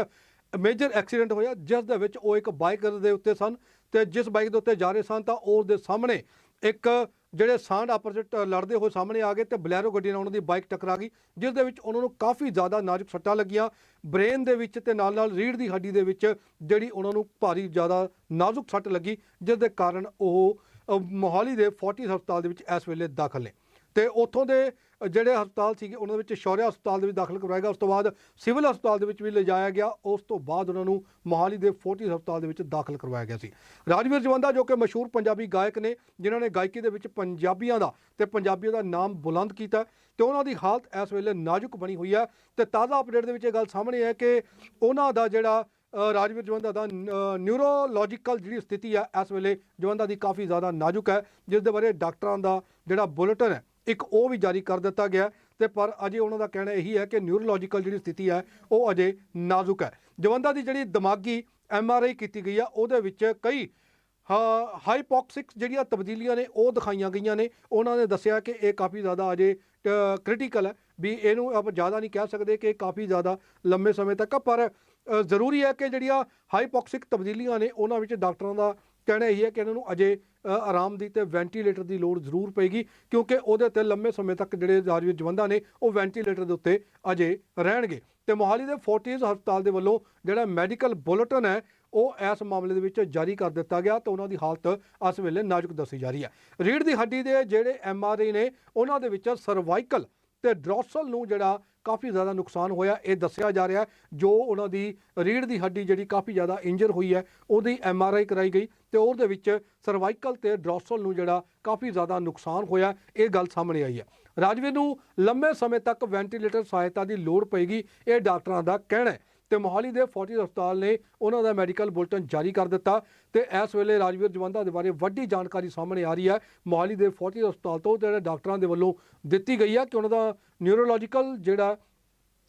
Speaker 1: ਮੇਜਰ ਐਕਸੀਡੈਂਟ ਹੋਇਆ, ਜਿਸ ਦੇ ਵਿੱਚ ਉਹ ਇੱਕ ਬਾਈਕਰ ਦੇ ਉੱਤੇ ਸਨ ਤੇ ਜਿਸ ਬਾਈਕ ਦੇ ਉੱਤੇ ਜਾ ਰਹੇ ਸਨ ਤਾਂ ਉਸ ਦੇ ਸਾਹਮਣੇ ਇੱਕ ਜਿਹੜੇ ਸਾਂਡ ਆਪੋਜ਼ਿਟ ਲੜਦੇ ਹੋਏ ਸਾਹਮਣੇ ਆ ਗਏ ਤੇ ਬਲੈਰੋ ਗੱਡੀ ਨਾਲ ਉਹਨਾਂ ਦੀ ਬਾਈਕ ਟਕਰਾ ਗਈ, ਜਿਸ ਦੇ ਵਿੱਚ ਉਹਨਾਂ ਨੂੰ ਕਾਫੀ ਜ਼ਿਆਦਾ ਨਾਜ਼ੁਕ ਸੱਟਾਂ ਲੱਗੀਆਂ। ਬ੍ਰੇਨ ਦੇ ਵਿੱਚ ਤੇ ਨਾਲ ਨਾਲ ਰੀੜ੍ਹ ਦੀ ਹੱਡੀ ਦੇ ਵਿੱਚ ਜਿਹੜੀ ਉਹਨਾਂ ਨੂੰ ਭਾਰੀ ਜ਼ਿਆਦਾ ਨਾਜ਼ੁਕ ਸੱਟ ਲੱਗੀ, ਜਿਸ ਦੇ ਕਾਰਨ ਉਹ ਮੋਹਾਲੀ ਦੇ ਫੋਰਟਿਸ ਹਸਪਤਾਲ ਦੇ ਵਿੱਚ ਇਸ ਵੇਲੇ ਦਾਖਲ ਨੇ। ਤੇ ਉੱਥੋਂ ਦੇ ਜਿਹੜੇ ਹਸਪਤਾਲ ਸੀਗੇ, ਉਹਨਾਂ ਦੇ ਵਿੱਚ ਸ਼ੌਰਿਆ ਹਸਪਤਾਲ ਦੇ ਵਿੱਚ ਦਾਖਲ ਕਰਵਾਇਆ ਗਿਆ। ਉਸ ਤੋਂ ਬਾਅਦ ਸਿਵਲ ਹਸਪਤਾਲ ਦੇ ਵਿੱਚ ਵੀ ਲਿਜਾਇਆ ਗਿਆ। ਉਸ ਤੋਂ ਬਾਅਦ ਉਹਨਾਂ ਨੂੰ ਮੋਹਾਲੀ ਦੇ ਫੋਰਟਿਸ ਹਸਪਤਾਲ ਦੇ ਵਿੱਚ ਦਾਖਲ ਕਰਵਾਇਆ ਗਿਆ ਸੀ। ਰਾਜਵੀਰ ਜਵੰਦਾ, ਜੋ ਕਿ ਮਸ਼ਹੂਰ ਪੰਜਾਬੀ ਗਾਇਕ ਨੇ, ਜਿਨ੍ਹਾਂ ਨੇ ਗਾਇਕੀ ਦੇ ਵਿੱਚ ਪੰਜਾਬੀਆਂ ਦਾ ਤੇ ਪੰਜਾਬੀਆਂ ਦਾ ਨਾਮ ਬੁਲੰਦ ਕੀਤਾ ਤੇ ਉਹਨਾਂ ਦੀ ਹਾਲਤ ਇਸ ਵੇਲੇ ਨਾਜ਼ੁਕ ਬਣੀ ਹੋਈ ਹੈ। ਤੇ ਤਾਜ਼ਾ ਅਪਡੇਟ ਦੇ ਵਿੱਚ ਇਹ ਗੱਲ ਸਾਹਮਣੇ ਹੈ ਕਿ ਉਹਨਾਂ ਦਾ ਜਿਹੜਾ ਰਾਜਵੀਰ ਜਵੰਦਾ ਦਾ ਨਿਊਰੋਲੋਜੀਕਲ ਜਿਹੜੀ ਸਥਿਤੀ ਹੈ ਇਸ ਵੇਲੇ ਜਵੰਦਾ ਦੀ ਕਾਫੀ ਜ਼ਿਆਦਾ ਨਾਜ਼ੁਕ ਹੈ, ਜਿਸ ਦੇ ਬਾਰੇ ਡਾਕਟਰਾਂ ਦਾ ਜਿਹੜਾ ਬੁਲੇਟਿਨ ਹੈ ਇੱਕ ਉਹ ਵੀ ਜਾਰੀ ਕਰ ਦਿੱਤਾ ਗਿਆ ਤੇ ਪਰ ਅਜੇ ਉਹਨਾਂ ਦਾ ਕਹਿਣਾ ਇਹੀ ਹੈ ਕਿ ਨਿਊਰੋਲੋਜੀਕਲ ਜਿਹੜੀ ਸਥਿਤੀ ਹੈ, ਉਹ ਅਜੇ ਨਾਜ਼ੁਕ ਹੈ। ਜਵੰਦਾ ਦੀ ਜਿਹੜੀ ਦਿਮਾਗੀ ਐਮ ਆਰ ਆਈ ਕੀਤੀ ਗਈ ਆ, ਉਹਦੇ ਵਿੱਚ ਕਈ ਹਾਈਪੋਕਸਿਕ ਜਿਹੜੀਆਂ ਤਬਦੀਲੀਆਂ ਨੇ, ਉਹ ਦਿਖਾਈਆਂ ਗਈਆਂ ਨੇ। ਉਹਨਾਂ ਨੇ ਦੱਸਿਆ ਕਿ ਇਹ ਕਾਫੀ ਜ਼ਿਆਦਾ ਅਜੇ ਕ੍ਰਿਟੀਕਲ ਹੈ ਵੀ ਇਹਨੂੰ ਆਪਾਂ ਜ਼ਿਆਦਾ ਨਹੀਂ ਕਹਿ ਸਕਦੇ ਕਿ ਕਾਫੀ ਜ਼ਿਆਦਾ ਲੰਮੇ ਸਮੇਂ ਤੱਕ ਪਰ ਜ਼ਰੂਰੀ ਹੈ ਕਿ ਜਿਹੜੀਆਂ ਹਾਈਪੋਕਸਿਕ ਤਬਦੀਲੀਆਂ ਨੇ, ਉਹਨਾਂ ਵਿੱਚ ਡਾਕਟਰਾਂ ਦਾ ਕਹਿਣਾ ਇਹੀ ਹੈ ਕਿ ਇਹਨਾਂ ਨੂੰ ਅਜੇ ਆਰਾਮ ਦੀ ਤੇ ਵੈਂਟੀਲੇਟਰ ਦੀ ਲੋੜ ਜ਼ਰੂਰ ਪਏਗੀ, ਕਿਉਂਕਿ ਉਹਦੇ ਤੇ ਲੰਮੇ ਸਮੇਂ ਤੱਕ ਜਿਹੜੇ ਰਾਜਵੀਰ ਜਵੰਦਾ ਨੇ, ਉਹ ਵੈਂਟੀਲੇਟਰ ਦੇ ਉੱਤੇ ਅਜੇ ਰਹਿਣਗੇ। ਤੇ ਮੋਹਾਲੀ ਦੇ ਫੋਰਟੀਜ਼ ਹਸਪਤਾਲ ਦੇ ਵੱਲੋਂ ਜਿਹੜਾ ਮੈਡੀਕਲ ਬੁਲੇਟਿਨ ਹੈ, ਉਹ ਇਸ ਮਾਮਲੇ ਦੇ ਵਿੱਚ ਜਾਰੀ ਕਰ ਦਿੱਤਾ ਗਿਆ ਤੇ ਉਹਨਾਂ ਦੀ ਹਾਲਤ ਇਸ ਵੇਲੇ ਨਾਜ਼ੁਕ ਦੱਸੀ ਜਾ ਰਹੀ ਹੈ। ਰੀੜ ਦੀ ਹੱਡੀ ਦੇ ਜਿਹੜੇ ਐਮ ਆਰ ਆਈ ਨੇ, ਉਹਨਾਂ ਦੇ ਵਿੱਚ ਸਰਵਾਈਕਲ ਤੇ ਡਰੋਸਲ ਨੂੰ ਜਿਹੜਾ ਕਾਫੀ ਜ਼ਿਆਦਾ ਨੁਕਸਾਨ ਹੋਇਆ। ਇਹ ਦੱਸਿਆ ਜਾ ਰਿਹਾ ਜੋ ਉਹਨਾਂ ਦੀ ਰੀੜ ਦੀ ਹੱਡੀ ਜਿਹੜੀ ਕਾਫੀ ਜ਼ਿਆਦਾ ਇੰਜਰ ਹੋਈ ਹੈ, ਉਹਦੀ ਐਮ ਆਰ ਆਈ ਕਰਾਈ ਗਈ ਤੇ ਉਹਦੇ ਵਿੱਚ ਸਰਵਾਈਕਲ ਤੇ ਡਰੋਸਲ ਨੂੰ ਜਿਹੜਾ ਕਾਫੀ ਜ਼ਿਆਦਾ ਨੁਕਸਾਨ ਹੋਇਆ, ਇਹ ਗੱਲ ਸਾਹਮਣੇ ਆਈ ਹੈ। ਰਾਜਵੀਰ ਨੂੰ ਲੰਮੇ ਸਮੇਂ ਤੱਕ ਵੈਂਟੀਲੇਟਰ ਸਹਾਇਤਾ ਦੀ ਲੋੜ ਪਏਗੀ, ਇਹ ਡਾਕਟਰਾਂ ਦਾ ਕਹਿਣਾ ਹੈ। ਤੇ ਮੋਹਾਲੀ ਦੇ ਫੋਰਟਿਸ ਹਸਪਤਾਲ ਨੇ ਉਹਨਾਂ ਦਾ ਮੈਡੀਕਲ ਬੁਲੇਟਿਨ ਜਾਰੀ ਕਰ ਦਿੱਤਾ ਤੇ ਇਸ ਵੇਲੇ ਰਾਜਵੀਰ ਜਵੰਦਾ ਦੇ ਬਾਰੇ ਵੱਡੀ ਜਾਣਕਾਰੀ ਸਾਹਮਣੇ ਆ ਰਹੀ ਹੈ। ਮੋਹਾਲੀ ਦੇ ਫੋਰਟਿਸ ਹਸਪਤਾਲ ਤੋਂ ਜਿਹੜੇ ਡਾਕਟਰਾਂ ਦੇ ਵੱਲੋਂ ਦਿੱਤੀ ਗਈ ਹੈ ਕਿ ਉਹਨਾਂ ਦਾ ਨਿਊਰੋਲੋਜੀਕਲ ਜਿਹੜਾ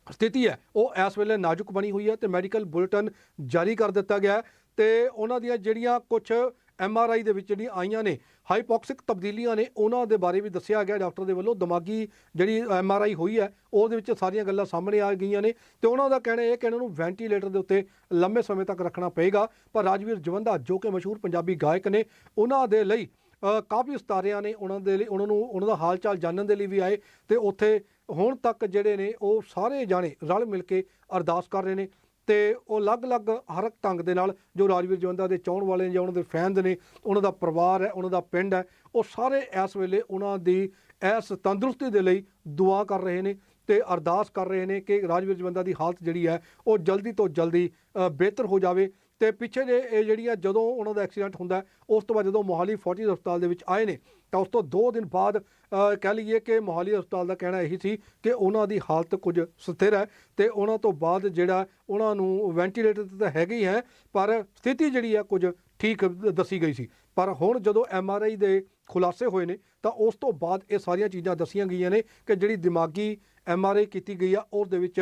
Speaker 1: ਸਥਿਤੀ ਹੈ, ਉਹ ਇਸ ਵੇਲੇ ਨਾਜ਼ੁਕ ਬਣੀ ਹੋਈ ਹੈ ਤੇ ਮੈਡੀਕਲ ਬੁਲੇਟਿਨ ਜਾਰੀ ਕਰ ਦਿੱਤਾ ਗਿਆ ਹੈ ਤੇ ਉਹਨਾਂ ਦੀਆਂ ਜਿਹੜੀਆਂ ਕੁਝ ਐਮ ਆਰ ਆਈ ਦੇ ਵਿੱਚ ਜਿਹੜੀਆਂ ਆਈਆਂ ਨੇ ਹਾਈਪੋਕਸਿਕ ਤਬਦੀਲੀਆਂ ਨੇ, ਉਹਨਾਂ ਦੇ ਬਾਰੇ ਵੀ ਦੱਸਿਆ ਗਿਆ ਡਾਕਟਰ ਦੇ ਵੱਲੋਂ। ਦਿਮਾਗੀ ਜਿਹੜੀ ਐਮ ਆਰ ਆਈ ਹੋਈ ਹੈ, ਉਹਦੇ ਵਿੱਚ ਸਾਰੀਆਂ ਗੱਲਾਂ ਸਾਹਮਣੇ ਆ ਗਈਆਂ ਨੇ ਤੇ ਉਹਨਾਂ ਦਾ ਕਹਿਣਾ ਇਹ ਕਿ ਇਹਨਾਂ ਨੂੰ ਵੈਂਟੀਲੇਟਰ ਦੇ ਉੱਤੇ ਲੰਮੇ ਸਮੇਂ ਤੱਕ ਰੱਖਣਾ ਪਏਗਾ। ਪਰ ਰਾਜਵੀਰ ਜਵੰਦਾ, ਜੋ ਕਿ ਮਸ਼ਹੂਰ ਪੰਜਾਬੀ ਗਾਇਕ ਨੇ, ਉਹਨਾਂ ਦੇ ਲਈ ਕਾਫੀ ਸਤਾਰਿਆਂ ਨੇ ਉਹਨਾਂ ਦੇ ਲਈ, ਉਹਨਾਂ ਨੂੰ, ਉਹਨਾਂ ਦਾ ਹਾਲ ਚਾਲ ਜਾਣਨ ਦੇ ਲਈ ਵੀ ਆਏ ਤੇ ਉੱਥੇ ਹੁਣ ਤੱਕ ਜਿਹੜੇ ਨੇ, ਉਹ ਸਾਰੇ ਜਾਣੇ ਰਲ ਮਿਲ ਕੇ ਅਰਦਾਸ ਕਰ ਰਹੇ ਨੇ। ਤੇ ਉਹ ਅਲੱਗ-ਅਲੱਗ ਹਰ ਢੰਗ ਦੇ ਨਾਲ ਜੋ ਰਾਜਵੀਰ ਜਵੰਦਾ ਦੇ ਚਾਹਣ ਵਾਲੇ ਜਾਂ ਉਹਨਾਂ ਦੇ ਫੈਨਸ ਨੇ, ਉਹਨਾਂ ਦਾ ਪਰਿਵਾਰ ਹੈ, ਉਹਨਾਂ ਦਾ ਪਿੰਡ ਹੈ, ਉਹ ਸਾਰੇ ਇਸ ਵੇਲੇ ਉਹਨਾਂ ਦੀ ਇਸ ਤੰਦਰੁਸਤੀ ਦੇ ਲਈ ਦੁਆ ਕਰ ਰਹੇ ਨੇ ਤੇ ਅਰਦਾਸ ਕਰ ਰਹੇ ਨੇ ਕਿ ਰਾਜਵੀਰ ਜਵੰਦਾ ਦੀ ਹਾਲਤ ਜਿਹੜੀ ਹੈ, ਉਹ ਜਲਦੀ ਤੋਂ ਜਲਦੀ ਬਿਹਤਰ ਹੋ ਜਾਵੇ। ਤੇ ਪਿੱਛੇ ਜੇ ਇਹ ਜਿਹੜੀ ਆ ਜਦੋਂ ਉਹਨਾਂ ਦਾ ਐਕਸੀਡੈਂਟ ਹੁੰਦਾ, ਉਸ ਤੋਂ ਬਾਅਦ ਜਦੋਂ ਮੋਹਾਲੀ ਫੋਰਟਿਸ ਹਸਪਤਾਲ ਦੇ ਵਿੱਚ ਆਏ ਨੇ, ਤਾਂ ਉਸ ਤੋਂ 2 ਦਿਨ ਬਾਅਦ ਕਹਿ ਲਈਏ ਕਿ ਮੋਹਾਲੀ ਹਸਪਤਾਲ ਦਾ ਕਹਿਣਾ ਇਹੀ ਸੀ ਕਿ ਉਹਨਾਂ ਦੀ ਹਾਲਤ ਕੁਝ ਸਥਿਰ ਹੈ ਤੇ ਉਹਨਾਂ ਤੋਂ ਬਾਅਦ ਜਿਹੜਾ ਉਹਨਾਂ ਨੂੰ ਵੈਂਟੀਲੇਟਰ ਤਾਂ ਹੈਗੇ ਹੀ ਹੈ, ਪਰ ਸਥਿਤੀ ਜਿਹੜੀ ਆ ਕੁਝ ਠੀਕ ਦੱਸੀ ਗਈ ਸੀ। ਪਰ ਹੁਣ ਜਦੋਂ ਐਮ ਆਰ ਆਈ ਦੇ ਖੁਲਾਸੇ ਹੋਏ ਨੇ, ਤਾਂ ਉਸ ਤੋਂ ਬਾਅਦ ਇਹ ਸਾਰੀਆਂ ਚੀਜ਼ਾਂ ਦੱਸੀਆਂ ਗਈਆਂ ਨੇ ਕਿ ਜਿਹੜੀ ਦਿਮਾਗੀ ਐਮ ਆਰ ਆਈ ਕੀਤੀ ਗਈ ਆ, ਉਸ ਦੇ ਵਿੱਚ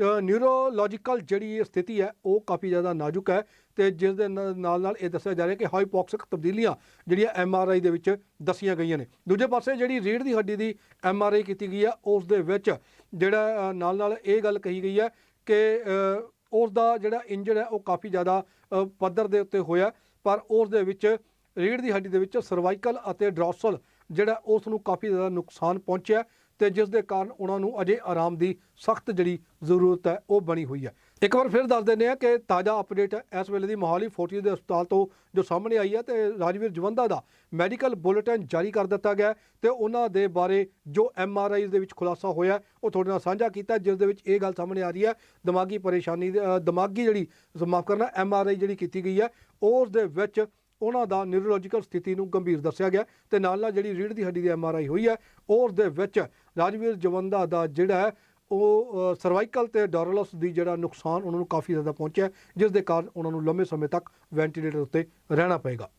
Speaker 1: ਨਿਊਰੋਲੋਜੀਕਲ ਜਿਹੜੀ ਇਹ ਸਥਿਤੀ ਹੈ, ਉਹ ਕਾਫੀ ਜ਼ਿਆਦਾ ਨਾਜ਼ੁਕ ਹੈ ਤੇ ਜਿਸ ਦੇ ਨਾ- ਨਾਲ ਨਾਲ ਇਹ ਦੱਸਿਆ ਜਾ ਰਿਹਾ ਕਿ ਹਾਈਪੋਕਸਿਕ ਤਬਦੀਲੀਆਂ ਜਿਹੜੀਆਂ ਐਮ ਆਰ ਆਈ ਦੇ ਵਿੱਚ ਦੱਸੀਆਂ ਗਈਆਂ ਨੇ। ਦੂਜੇ ਪਾਸੇ ਜਿਹੜੀ ਰੀੜ ਦੀ ਹੱਡੀ ਦੀ ਐਮ ਆਰ ਆਈ ਕੀਤੀ ਗਈ ਹੈ, ਉਸ ਦੇ ਵਿੱਚ ਜਿਹੜਾ ਨਾਲ ਨਾਲ ਇਹ ਗੱਲ ਕਹੀ ਗਈ ਹੈ ਕਿ ਉਸ ਦਾ ਜਿਹੜਾ ਇੰਜਰ ਹੈ, ਉਹ ਕਾਫੀ ਜ਼ਿਆਦਾ ਪੱਧਰ ਦੇ ਉੱਤੇ ਹੋਇਆ, ਪਰ ਉਸ ਦੇ ਵਿੱਚ ਰੀੜ ਦੀ ਹੱਡੀ ਦੇ ਵਿੱਚ ਸਰਵਾਈਕਲ ਅਤੇ ਡਰੋਸਲ ਜਿਹੜਾ ਉਸ ਨੂੰ ਕਾਫੀ ਜ਼ਿਆਦਾ ਨੁਕਸਾਨ ਪਹੁੰਚਿਆ। ਤੇ ਜਿਸ ਦੇ ਕਾਰਨ ਉਹਨਾਂ ਨੂੰ ਅਜੇ ਆਰਾਮ ਦੀ ਸਖਤ ਜਿਹੜੀ ਜ਼ਰੂਰਤ ਹੈ, ਉਹ ਬਣੀ ਹੋਈ ਹੈ। ਇੱਕ ਵਾਰ ਫਿਰ ਦੱਸ ਦਿੰਦੇ ਆ ਕਿ ਤਾਜ਼ਾ ਅਪਡੇਟ ਇਸ ਵੇਲੇ ਦੀ ਮੋਹਾਲੀ ਫੋਰਟੀ ਦੇ ਹਸਪਤਾਲ ਤੋਂ ਜੋ ਸਾਹਮਣੇ ਆਈ ਹੈ ਤੇ ਰਾਜਵੀਰ ਜਵੰਦਾ ਦਾ ਮੈਡੀਕਲ ਬੁਲੇਟਿਨ ਜਾਰੀ ਕਰ ਦਿੱਤਾ ਗਿਆ ਹੈ ਤੇ ਉਹਨਾਂ ਦੇ ਬਾਰੇ ਜੋ ਐਮ ਆਰ ਆਈ ਦੇ ਵਿੱਚ ਖੁਲਾਸਾ ਹੋਇਆ ਉਹ ਤੁਹਾਡੇ ਨਾਲ ਸਾਂਝਾ ਕੀਤਾ ਜਿਸ ਦੇ ਵਿੱਚ ਇਹ ਗੱਲ ਸਾਹਮਣੇ ਆ ਰਹੀ ਹੈ, ਦਿਮਾਗੀ ਪਰੇਸ਼ਾਨੀ ਦੇ- ਦਿਮਾਗੀ ਜਿਹੜੀ ਮਾਫ ਕਰਨਾ ਐਮ ਆਰ ਆਈ ਜਿਹੜੀ ਕੀਤੀ ਗਈ ਹੈ, ਉਸ ਦੇ ਵਿੱਚ ਉਹਨਾਂ ਦਾ ਨਿਊਰੋਲੋਜੀਕਲ ਸਥਿਤੀ ਨੂੰ ਗੰਭੀਰ ਦੱਸਿਆ ਗਿਆ ਤੇ ਨਾਲ ਨਾਲ ਜਿਹੜੀ ਰੀੜ੍ਹ ਦੀ ਹੱਡੀ ਦੀ ਐਮ ਆਰ ਆਈ ਹੋਈ ਹੈ, ਉਸ ਦੇ ਵਿੱਚ ਰਾਜਵੀਰ ਜਵੰਦਾ ਦਾ ਜਿਹੜਾ ਹੈ, ਉਹ ਸਰਵਾਈਕਲ ਤੇ ਡੋਰਲਸ ਦੀ ਜਿਹੜਾ ਨੁਕਸਾਨ ਉਹਨਾਂ ਨੂੰ ਕਾਫੀ ਜ਼ਿਆਦਾ ਪਹੁੰਚਿਆ ਜਿਸ ਦੇ ਕਾਰਨ ਉਹਨਾਂ ਨੂੰ ਲੰਮੇ ਸਮੇਂ ਤੱਕ ਵੈਂਟੀਲੇਟਰ ਉੱਤੇ ਰਹਿਣਾ ਪਏਗਾ।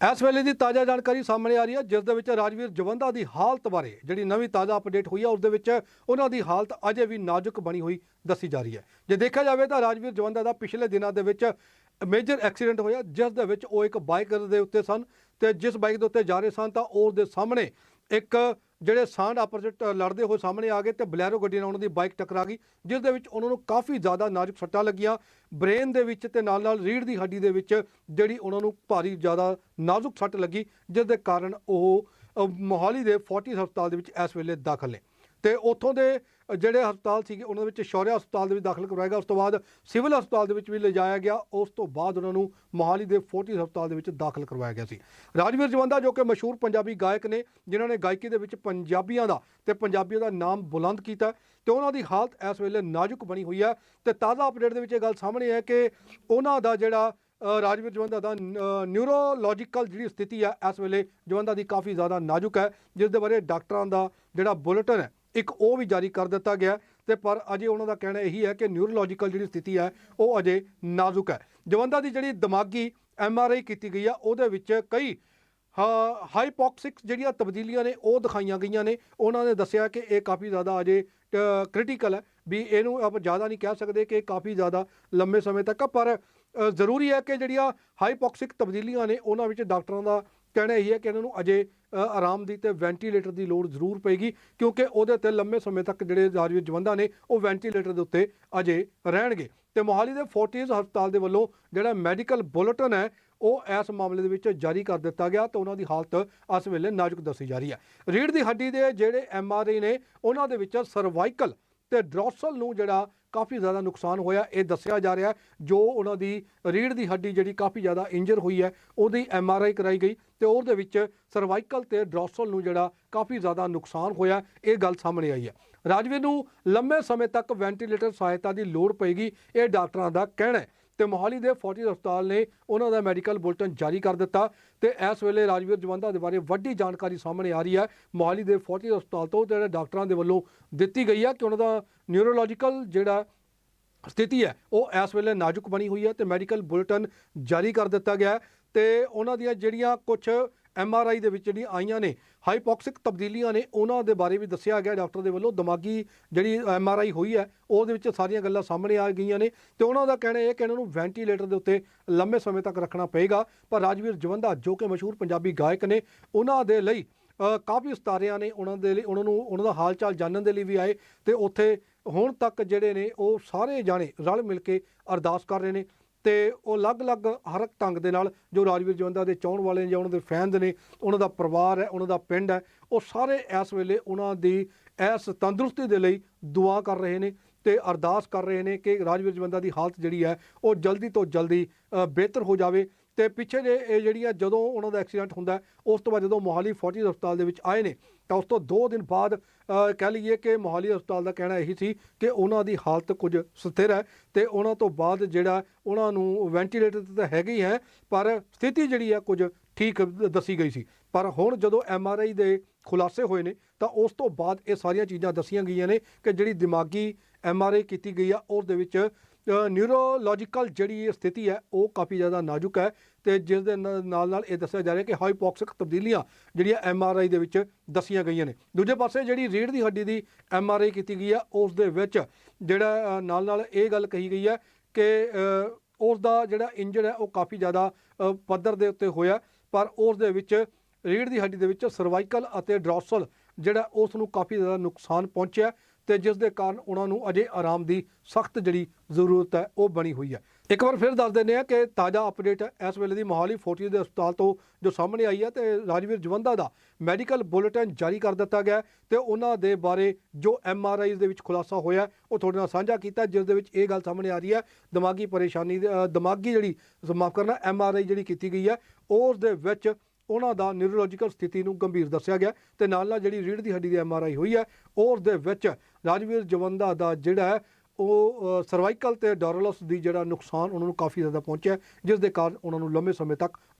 Speaker 1: ਇਸ ਵੇਲੇ ਦੀ ਤਾਜ਼ਾ ਜਾਣਕਾਰੀ ਸਾਹਮਣੇ ਆ ਰਹੀ ਹੈ, ਜਿਸ ਦੇ ਵਿੱਚ ਰਾਜਵੀਰ ਜਵੰਦਾ ਦੀ ਹਾਲਤ ਬਾਰੇ ਜਿਹੜੀ ਨਵੀਂ ਤਾਜ਼ਾ ਅਪਡੇਟ ਹੋਈ ਹੈ, ਉਸ ਦੇ ਵਿੱਚ ਉਹਨਾਂ ਦੀ ਹਾਲਤ ਅਜੇ ਵੀ ਨਾਜ਼ੁਕ ਬਣੀ ਹੋਈ ਦੱਸੀ ਜਾ ਰਹੀ ਹੈ। ਜੇ ਦੇਖਿਆ ਜਾਵੇ ਤਾਂ ਰਾਜਵੀਰ ਜਵੰਦਾ ਦਾ ਪਿਛਲੇ ਦਿਨਾਂ ਦੇ ਵਿੱਚ ਮੇਜਰ ਐਕਸੀਡੈਂਟ ਹੋਇਆ, ਜਿਸ ਦੇ ਵਿੱਚ ਉਹ ਇੱਕ ਬਾਈਕਰ ਦੇ ਉੱਤੇ ਸਨ ਤੇ ਜਿਸ ਬਾਈਕ ਦੇ ਉੱਤੇ ਜਾ ਰਹੇ ਸਨ ਤਾਂ ਉਸ ਦੇ ਸਾਹਮਣੇ ਇੱਕ ਜਿਹੜੇ ਸਾਂਡ ਆਪੋਜ਼ਿਟ ਲੜਦੇ ਹੋਏ ਸਾਹਮਣੇ ਆ ਗਏ ਤੇ ਬਲੈਰੋ ਗੱਡੀ ਨਾਲ ਉਹਨਾਂ ਦੀ ਬਾਈਕ ਟਕਰਾ ਗਈ, ਜਿਸ ਦੇ ਵਿੱਚ ਉਹਨਾਂ ਨੂੰ ਕਾਫੀ ਜ਼ਿਆਦਾ ਨਾਜ਼ੁਕ ਸੱਟਾਂ ਲੱਗੀਆਂ। ਬ੍ਰੇਨ ਦੇ ਵਿੱਚ ਤੇ ਨਾਲ ਨਾਲ ਰੀੜ ਦੀ ਹੱਡੀ ਦੇ ਵਿੱਚ ਜਿਹੜੀ ਉਹਨਾਂ ਨੂੰ ਭਾਰੀ ਜ਼ਿਆਦਾ ਨਾਜ਼ੁਕ ਸੱਟ ਲੱਗੀ, ਜਿਸ ਦੇ ਕਾਰਨ ਉਹ ਮੋਹਾਲੀ ਦੇ ਫੋਰਟਿਸ ਹਸਪਤਾਲ ਦੇ ਵਿੱਚ ਇਸ ਵੇਲੇ ਦਾਖਲ ਨੇ। ਤੇ ਉੱਥੋਂ ਦੇ ਜਿਹੜੇ ਹਸਪਤਾਲ ਸੀਗੇ, ਉਹਨਾਂ ਦੇ ਵਿੱਚ ਸ਼ੌਰਿਆ ਹਸਪਤਾਲ ਦੇ ਵਿੱਚ ਦਾਖਲ ਕਰਵਾਇਆ ਗਿਆ। ਉਸ ਤੋਂ ਬਾਅਦ ਸਿਵਲ ਹਸਪਤਾਲ ਦੇ ਵਿੱਚ ਵੀ ਲਿਜਾਇਆ ਗਿਆ। ਉਸ ਤੋਂ ਬਾਅਦ ਉਹਨਾਂ ਨੂੰ ਮੋਹਾਲੀ ਦੇ ਫੋਰਟਿਸ ਹਸਪਤਾਲ ਦੇ ਵਿੱਚ ਦਾਖਲ ਕਰਵਾਇਆ ਗਿਆ ਸੀ। ਰਾਜਵੀਰ ਜਵੰਦਾ, ਜੋ ਕਿ ਮਸ਼ਹੂਰ ਪੰਜਾਬੀ ਗਾਇਕ ਨੇ, ਜਿਨ੍ਹਾਂ ਨੇ ਗਾਇਕੀ ਦੇ ਵਿੱਚ ਪੰਜਾਬੀਆਂ ਦਾ ਤੇ ਪੰਜਾਬੀਆਂ ਦਾ ਨਾਮ ਬੁਲੰਦ ਕੀਤਾ ਤੇ ਉਹਨਾਂ ਦੀ ਹਾਲਤ ਇਸ ਵੇਲੇ ਨਾਜ਼ੁਕ ਬਣੀ ਹੋਈ ਹੈ ਤੇ ਤਾਜ਼ਾ ਅਪਡੇਟ ਦੇ ਵਿੱਚ ਇਹ ਗੱਲ ਸਾਹਮਣੇ ਹੈ ਕਿ ਉਹਨਾਂ ਦਾ ਜਿਹੜਾ ਰਾਜਵੀਰ ਜਵੰਦਾ ਦਾ ਨਿਊਰੋਲੋਜੀਕਲ ਜਿਹੜੀ ਸਥਿਤੀ ਹੈ ਇਸ ਵੇਲੇ ਜਵੰਦਾ ਦੀ ਕਾਫੀ ਜ਼ਿਆਦਾ ਨਾਜ਼ੁਕ ਹੈ ਜਿਸ ਦੇ ਬਾਰੇ ਡਾਕਟਰਾਂ ਦਾ ਜਿਹੜਾ ਬੁਲੇਟਿਨ ਹੈ ਇੱਕ ਉਹ ਵੀ ਜਾਰੀ ਕਰ ਦਿੱਤਾ ਗਿਆ ਹੈ ਤੇ ਪਰ ਅਜੇ ਉਹਨਾਂ ਦਾ ਕਹਿਣਾ ਇਹੀ ਹੈ ਕਿ ਨਿਊਰੋਲੋਜੀਕਲ ਜਿਹੜੀ ਸਥਿਤੀ ਹੈ, ਉਹ ਅਜੇ ਨਾਜ਼ੁਕ ਹੈ। ਜਵੰਦਾ ਦੀ ਜਿਹੜੀ ਦਿਮਾਗੀ ਐਮਆਰਆਈ ਕੀਤੀ ਗਈ ਆ, ਉਹਦੇ ਵਿੱਚ ਕਈ ਹਾਈਪੋਕਸਿਕ ਜਿਹੜੀਆਂ ਤਬਦੀਲੀਆਂ ਨੇ, ਉਹ ਦਿਖਾਈਆਂ ਗਈਆਂ ਨੇ। ਉਹਨਾਂ ਨੇ ਦੱਸਿਆ ਕਿ ਇਹ ਕਾਫੀ ਜ਼ਿਆਦਾ ਅਜੇ ਕ੍ਰਿਟੀਕਲ ਹੈ ਵੀ ਇਹਨੂੰ ਆਪਾਂ ਜ਼ਿਆਦਾ ਨਹੀਂ ਕਹਿ ਸਕਦੇ ਕਿ ਇਹ ਕਾਫੀ ਜ਼ਿਆਦਾ ਲੰਮੇ ਸਮੇਂ ਤੱਕ ਪਰ ਜ਼ਰੂਰੀ ਹੈ ਕਿ ਜਿਹੜੀਆਂ ਹਾਈਪੋਕਸਿਕ ਤਬਦੀਲੀਆਂ ਨੇ, ਉਹਨਾਂ ਵਿੱਚ ਡਾਕਟਰਾਂ ਦਾ ਕਹਿਣਾ ਇਹੀ ਹੈ ਕਿ ਇਹਨਾਂ ਨੂੰ ਅਜੇ ਆਰਾਮ ਦੀ ਤੇ ਵੈਂਟੀਲੇਟਰ ਦੀ ਲੋੜ ਜ਼ਰੂਰ ਪਏਗੀ, ਕਿਉਂਕਿ ਉਹਦੇ ਤੇ ਲੰਮੇ ਸਮੇਂ ਤੱਕ ਜਿਹੜੇ ਰਾਜਵੀਰ ਜਵੰਦਾ ਨੇ, ਉਹ ਵੈਂਟੀਲੇਟਰ ਦੇ ਉੱਤੇ ਅਜੇ ਰਹਿਣਗੇ। ਤੇ ਮੋਹਾਲੀ ਦੇ ਫੋਰਟੀਜ਼ ਹਸਪਤਾਲ ਦੇ ਵੱਲੋਂ ਜਿਹੜਾ ਮੈਡੀਕਲ ਬੁਲੇਟਿਨ ਹੈ, ਉਹ ਇਸ ਮਾਮਲੇ ਦੇ ਵਿੱਚ ਜਾਰੀ ਕਰ ਦਿੱਤਾ ਗਿਆ ਤੇ ਉਹਨਾਂ ਦੀ ਹਾਲਤ ਇਸ ਵੇਲੇ ਨਾਜ਼ੁਕ ਦੱਸੀ ਜਾ ਰਹੀ ਹੈ। ਰੀੜ ਦੀ ਹੱਡੀ ਦੇ ਜਿਹੜੇ ਐਮਆਰਆਈ ਨੇ, ਉਹਨਾਂ ਦੇ ਵਿੱਚ ਸਰਵਾਈਕਲ ਤੇ ਡਰੋਸਲ ਨੂੰ ਜਿਹੜਾ ਕਾਫੀ ਜ਼ਿਆਦਾ ਨੁਕਸਾਨ ਹੋਇਆ। ਇਹ ਦੱਸਿਆ ਜਾ ਰਿਹਾ ਜੋ ਉਹਨਾਂ ਦੀ ਰੀੜ ਦੀ ਹੱਡੀ ਜਿਹੜੀ ਕਾਫੀ ਜ਼ਿਆਦਾ ਇੰਜਰ ਹੋਈ ਹੈ, ਉਹਦੀ ਐੱਮ ਆਰ ਆਈ ਕਰਾਈ ਗਈ ਤੇ ਉਹਦੇ ਵਿੱਚ ਸਰਵਾਈਕਲ ਤੇ ਡਰੋਸਲ ਨੂੰ ਜਿਹੜਾ ਕਾਫੀ ਜ਼ਿਆਦਾ ਨੁਕਸਾਨ ਹੋਇਆ, ਇਹ ਗੱਲ ਸਾਹਮਣੇ ਆਈ ਹੈ। ਰਾਜਵੀਰ ਨੂੰ ਲੰਮੇ ਸਮੇਂ ਤੱਕ ਵੈਂਟੀਲੇਟਰ ਸਹਾਇਤਾ ਦੀ ਲੋੜ ਪਏਗੀ, ਇਹ ਡਾਕਟਰਾਂ ਦਾ ਕਹਿਣਾ ਹੈ। ਤੇ ਮੋਹਾਲੀ ਦੇ ਫੌਜੀ ਹਸਪਤਾਲ ਨੇ ਉਹਨਾਂ ਦਾ ਮੈਡੀਕਲ ਬੁਲੇਟਿਨ ਜਾਰੀ ਕਰ ਦਿੱਤਾ ਤੇ ਇਸ ਵੇਲੇ ਰਾਜਵੀਰ ਜਵੰਦਾ ਦੇ ਬਾਰੇ ਵੱਡੀ ਜਾਣਕਾਰੀ ਸਾਹਮਣੇ ਆ ਰਹੀ ਹੈ। ਮੋਹਾਲੀ ਦੇ ਫੌਜੀ ਹਸਪਤਾਲ ਤੋਂ ਜਿਹੜੇ ਡਾਕਟਰਾਂ ਦੇ ਵੱਲੋਂ ਦਿੱਤੀ ਗਈ ਹੈ ਕਿ ਉਹਨਾਂ ਦਾ ਨਿਊਰੋਲੋਜੀਕਲ ਜਿਹੜਾ ਸਥਿਤੀ ਹੈ, ਉਹ ਇਸ ਵੇਲੇ ਨਾਜ਼ੁਕ ਬਣੀ ਹੋਈ ਹੈ ਤੇ ਮੈਡੀਕਲ ਬੁਲੇਟਿਨ ਜਾਰੀ ਕਰ ਦਿੱਤਾ ਗਿਆ ਹੈ ਤੇ ਉਹਨਾਂ ਦੀਆਂ ਜਿਹੜੀਆਂ ਕੁਝ ਐਮ ਆਰ ਆਈ ਦੇ ਵਿੱਚ ਜਿਹੜੀਆਂ ਆਈਆਂ ਨੇ, ਹਾਈਪੋਕਸਿਕ ਤਬਦੀਲੀਆਂ ਨੇ, ਉਹਨਾਂ ਦੇ ਬਾਰੇ ਵੀ ਦੱਸਿਆ ਗਿਆ ਡਾਕਟਰ ਦੇ ਵੱਲੋਂ। ਦਿਮਾਗੀ ਜਿਹੜੀ ਐਮ ਆਰ ਆਈ ਹੋਈ ਹੈ, ਉਹਦੇ ਵਿੱਚ ਸਾਰੀਆਂ ਗੱਲਾਂ ਸਾਹਮਣੇ ਆ ਗਈਆਂ ਨੇ ਤੇ ਉਹਨਾਂ ਦਾ ਕਹਿਣਾ ਇਹ ਕਿ ਇਹਨਾਂ ਨੂੰ ਵੈਂਟੀਲੇਟਰ ਦੇ ਉੱਤੇ ਲੰਮੇ ਸਮੇਂ ਤੱਕ ਰੱਖਣਾ ਪਏਗਾ। ਪਰ ਰਾਜਵੀਰ ਜਵੰਦਾ, ਜੋ ਕਿ ਮਸ਼ਹੂਰ ਪੰਜਾਬੀ ਗਾਇਕ ਨੇ, ਉਹਨਾਂ ਦੇ ਲਈ ਕਾਫੀ ਸਤਾਰਿਆਂ ਨੇ ਉਹਨਾਂ ਦੇ ਲਈ, ਉਹਨਾਂ ਨੂੰ, ਉਹਨਾਂ ਦਾ ਹਾਲ ਚਾਲ ਜਾਣਨ ਦੇ ਲਈ ਵੀ ਆਏ ਤੇ ਉੱਥੇ ਹੁਣ ਤੱਕ ਜਿਹੜੇ ਨੇ, ਉਹ ਸਾਰੇ ਜਾਣੇ ਰਲ ਮਿਲ ਕੇ ਅਰਦਾਸ ਕਰ ਰਹੇ ਨੇ। ਤੇ ਉਹ ਅਲੱਗ-ਅਲੱਗ ਹਰ ਇੱਕ ਢੰਗ ਦੇ ਨਾਲ ਜੋ ਰਾਜਵੀਰ ਜਵੰਦਾ ਦੇ ਚਾਹਣ ਵਾਲੇ ਨੇ ਜਾਂ ਉਹਨਾਂ ਦੇ ਫੈਨਸ ਨੇ, ਉਹਨਾਂ ਦਾ ਪਰਿਵਾਰ ਹੈ, ਉਹਨਾਂ ਦਾ ਪਿੰਡ ਹੈ, ਉਹ ਸਾਰੇ ਇਸ ਵੇਲੇ ਉਹਨਾਂ ਦੀ ਇਸ ਤੰਦਰੁਸਤੀ ਦੇ ਲਈ ਦੁਆ ਕਰ ਰਹੇ ਨੇ ਤੇ ਅਰਦਾਸ ਕਰ ਰਹੇ ਨੇ ਕਿ ਰਾਜਵੀਰ ਜਵੰਦਾ ਦੀ ਹਾਲਤ ਜਿਹੜੀ ਹੈ, ਉਹ ਜਲਦੀ ਤੋਂ ਜਲਦੀ ਬਿਹਤਰ ਹੋ ਜਾਵੇ ਤੇ ਪਿੱਛੇ ਜੇ ਇਹ ਜਿਹੜੀਆਂ ਜਦੋਂ ਉਹਨਾਂ ਦਾ ਐਕਸੀਡੈਂਟ ਹੁੰਦਾ ਉਸ ਤੋਂ ਬਾਅਦ ਜਦੋਂ ਮੋਹਾਲੀ ਫੌਜੀ ਹਸਪਤਾਲ ਦੇ ਵਿੱਚ ਆਏ ਨੇ, ਤਾਂ ਉਸ ਤੋਂ 2 ਦਿਨ ਬਾਅਦ ਕਹਿ ਲਈਏ ਕਿ ਮੋਹਾਲੀ ਹਸਪਤਾਲ ਦਾ ਕਹਿਣਾ ਇਹੀ ਸੀ ਕਿ ਉਹਨਾਂ ਦੀ ਹਾਲਤ ਕੁਝ ਸਥਿਰ ਹੈ ਤੇ ਉਹਨਾਂ ਤੋਂ ਬਾਅਦ ਜਿਹੜਾ ਉਹਨਾਂ ਨੂੰ ਵੈਂਟੀਲੇਟਰ ਤੇ ਤਾਂ ਹੈਗੀ ਹੈ ਪਰ ਸਥਿਤੀ ਜਿਹੜੀ ਹੈ ਕੁਝ ਠੀਕ ਦੱਸੀ ਗਈ ਸੀ। ਪਰ ਹੁਣ ਜਦੋਂ ਐਮ ਆਰ ਆਈ ਦੇ ਖੁਲਾਸੇ ਹੋਏ ਨੇ, ਤਾਂ ਉਸ ਤੋਂ ਬਾਅਦ ਇਹ ਸਾਰੀਆਂ ਚੀਜ਼ਾਂ ਦੱਸੀਆਂ ਗਈਆਂ ਨੇ ਕਿ ਜਿਹੜੀ ਦਿਮਾਗੀ ਐਮ ਆਰ ਆਈ ਕੀਤੀ ਗਈ ਆ, ਉਸ ਦੇ ਵਿੱਚ ਨਿਊਰੋਲੋਜੀਕਲ ਜਿਹੜੀ ਇਹ ਸਥਿਤੀ ਹੈ, ਉਹ ਕਾਫੀ ਜ਼ਿਆਦਾ ਨਾਜ਼ੁਕ ਹੈ ਤੇ ਜਿਸ ਦੇ ਨਾ- ਨਾਲ ਨਾਲ ਇਹ ਦੱਸਿਆ ਜਾ ਰਿਹਾ ਕਿ ਹਾਈਪੋਕਸਿਕ ਤਬਦੀਲੀਆਂ ਜਿਹੜੀਆਂ ਐਮ ਆਰ ਆਈ ਦੇ ਵਿੱਚ ਦੱਸੀਆਂ ਗਈਆਂ ਨੇ। ਦੂਜੇ ਪਾਸੇ ਜਿਹੜੀ ਰੀੜ ਦੀ ਹੱਡੀ ਦੀ ਐਮ ਆਰ ਆਈ ਕੀਤੀ ਗਈ ਹੈ, ਉਸ ਦੇ ਵਿੱਚ ਜਿਹੜਾ ਨਾਲ ਨਾਲ ਇਹ ਗੱਲ ਕਹੀ ਗਈ ਹੈ ਕਿ ਉਸ ਦਾ ਜਿਹੜਾ ਇੰਜਰ ਹੈ, ਉਹ ਕਾਫੀ ਜ਼ਿਆਦਾ ਪੱਧਰ ਦੇ ਉੱਤੇ ਹੋਇਆ ਪਰ ਉਸ ਦੇ ਵਿੱਚ ਰੀੜ ਦੀ ਹੱਡੀ ਦੇ ਵਿੱਚ ਸਰਵਾਈਕਲ ਅਤੇ ਡਰੋਸਲ ਜਿਹੜਾ ਉਸ ਨੂੰ ਕਾਫੀ ਜ਼ਿਆਦਾ ਨੁਕਸਾਨ ਪਹੁੰਚਿਆ ਤੇ ਜਿਸ ਦੇ ਕਾਰਨ ਉਹਨਾਂ ਨੂੰ ਅਜੇ ਆਰਾਮ ਦੀ ਸਖਤ ਜਿਹੜੀ ਜ਼ਰੂਰਤ ਹੈ, ਉਹ ਬਣੀ ਹੋਈ ਹੈ। ਇੱਕ ਵਾਰ ਫਿਰ ਦੱਸ ਦਿੰਦੇ ਆ ਕਿ ਤਾਜ਼ਾ ਅਪਡੇਟ ਇਸ ਵੇਲੇ ਦੀ ਮੋਹਾਲੀ ਫੋਰਟੀਜ਼ ਦੇ ਹਸਪਤਾਲ ਤੋਂ ਜੋ ਸਾਹਮਣੇ ਆਈ ਹੈ ਤੇ ਰਾਜਵੀਰ ਜਵੰਦਾ ਦਾ ਮੈਡੀਕਲ ਬੁਲੇਟਿਨ ਜਾਰੀ ਕਰ ਦਿੱਤਾ ਗਿਆ ਹੈ ਤੇ ਉਹਨਾਂ ਦੇ ਬਾਰੇ ਜੋ ਐਮ ਆਰ ਆਈ ਦੇ ਵਿੱਚ ਖੁਲਾਸਾ ਹੋਇਆ ਉਹ ਤੁਹਾਡੇ ਨਾਲ ਸਾਂਝਾ ਕੀਤਾ ਜਿਸ ਦੇ ਵਿੱਚ ਇਹ ਗੱਲ ਸਾਹਮਣੇ ਆ ਰਹੀ ਹੈ, ਦਿਮਾਗੀ ਪਰੇਸ਼ਾਨੀ ਦਿਮਾਗੀ ਜਿਹੜੀ, ਮਾਫ ਕਰਨਾ ਐਮ ਆਰ ਆਈ ਜਿਹੜੀ ਕੀਤੀ ਗਈ ਹੈ, ਉਸ ਦੇ ਵਿੱਚ ਉਹਨਾਂ ਦਾ ਨਿਊਰੋਲੋਜੀਕਲ ਸਥਿਤੀ ਨੂੰ ਗੰਭੀਰ ਦੱਸਿਆ ਗਿਆ ਤੇ ਨਾਲ ਨਾਲ ਜਿਹੜੀ ਰੀੜ ਦੀ ਹੱਡੀ ਦੀ ਐਮ ਆਰ ਆਈ ਹੋਈ ਹੈ ਉਸ ਦੇ ਵਿੱਚ ਰਾਜਵੀਰ ਜਵੰਦਾ ਦਾ ਜਿਹੜਾ ਹੈ, ਉਹ ਸਰਵਾਈਕਲ ਤੇ ਡੋਰਲਸ ਦੀ ਜਿਹੜਾ ਨੁਕਸਾਨ ਉਹਨਾਂ ਨੂੰ ਕਾਫੀ ਜ਼ਿਆਦਾ ਪਹੁੰਚਿਆ ਜਿਸ ਦੇ ਕਾਰਨ ਉਹਨਾਂ ਨੂੰ ਲੰਮੇ ਸਮੇਂ ਤੱਕ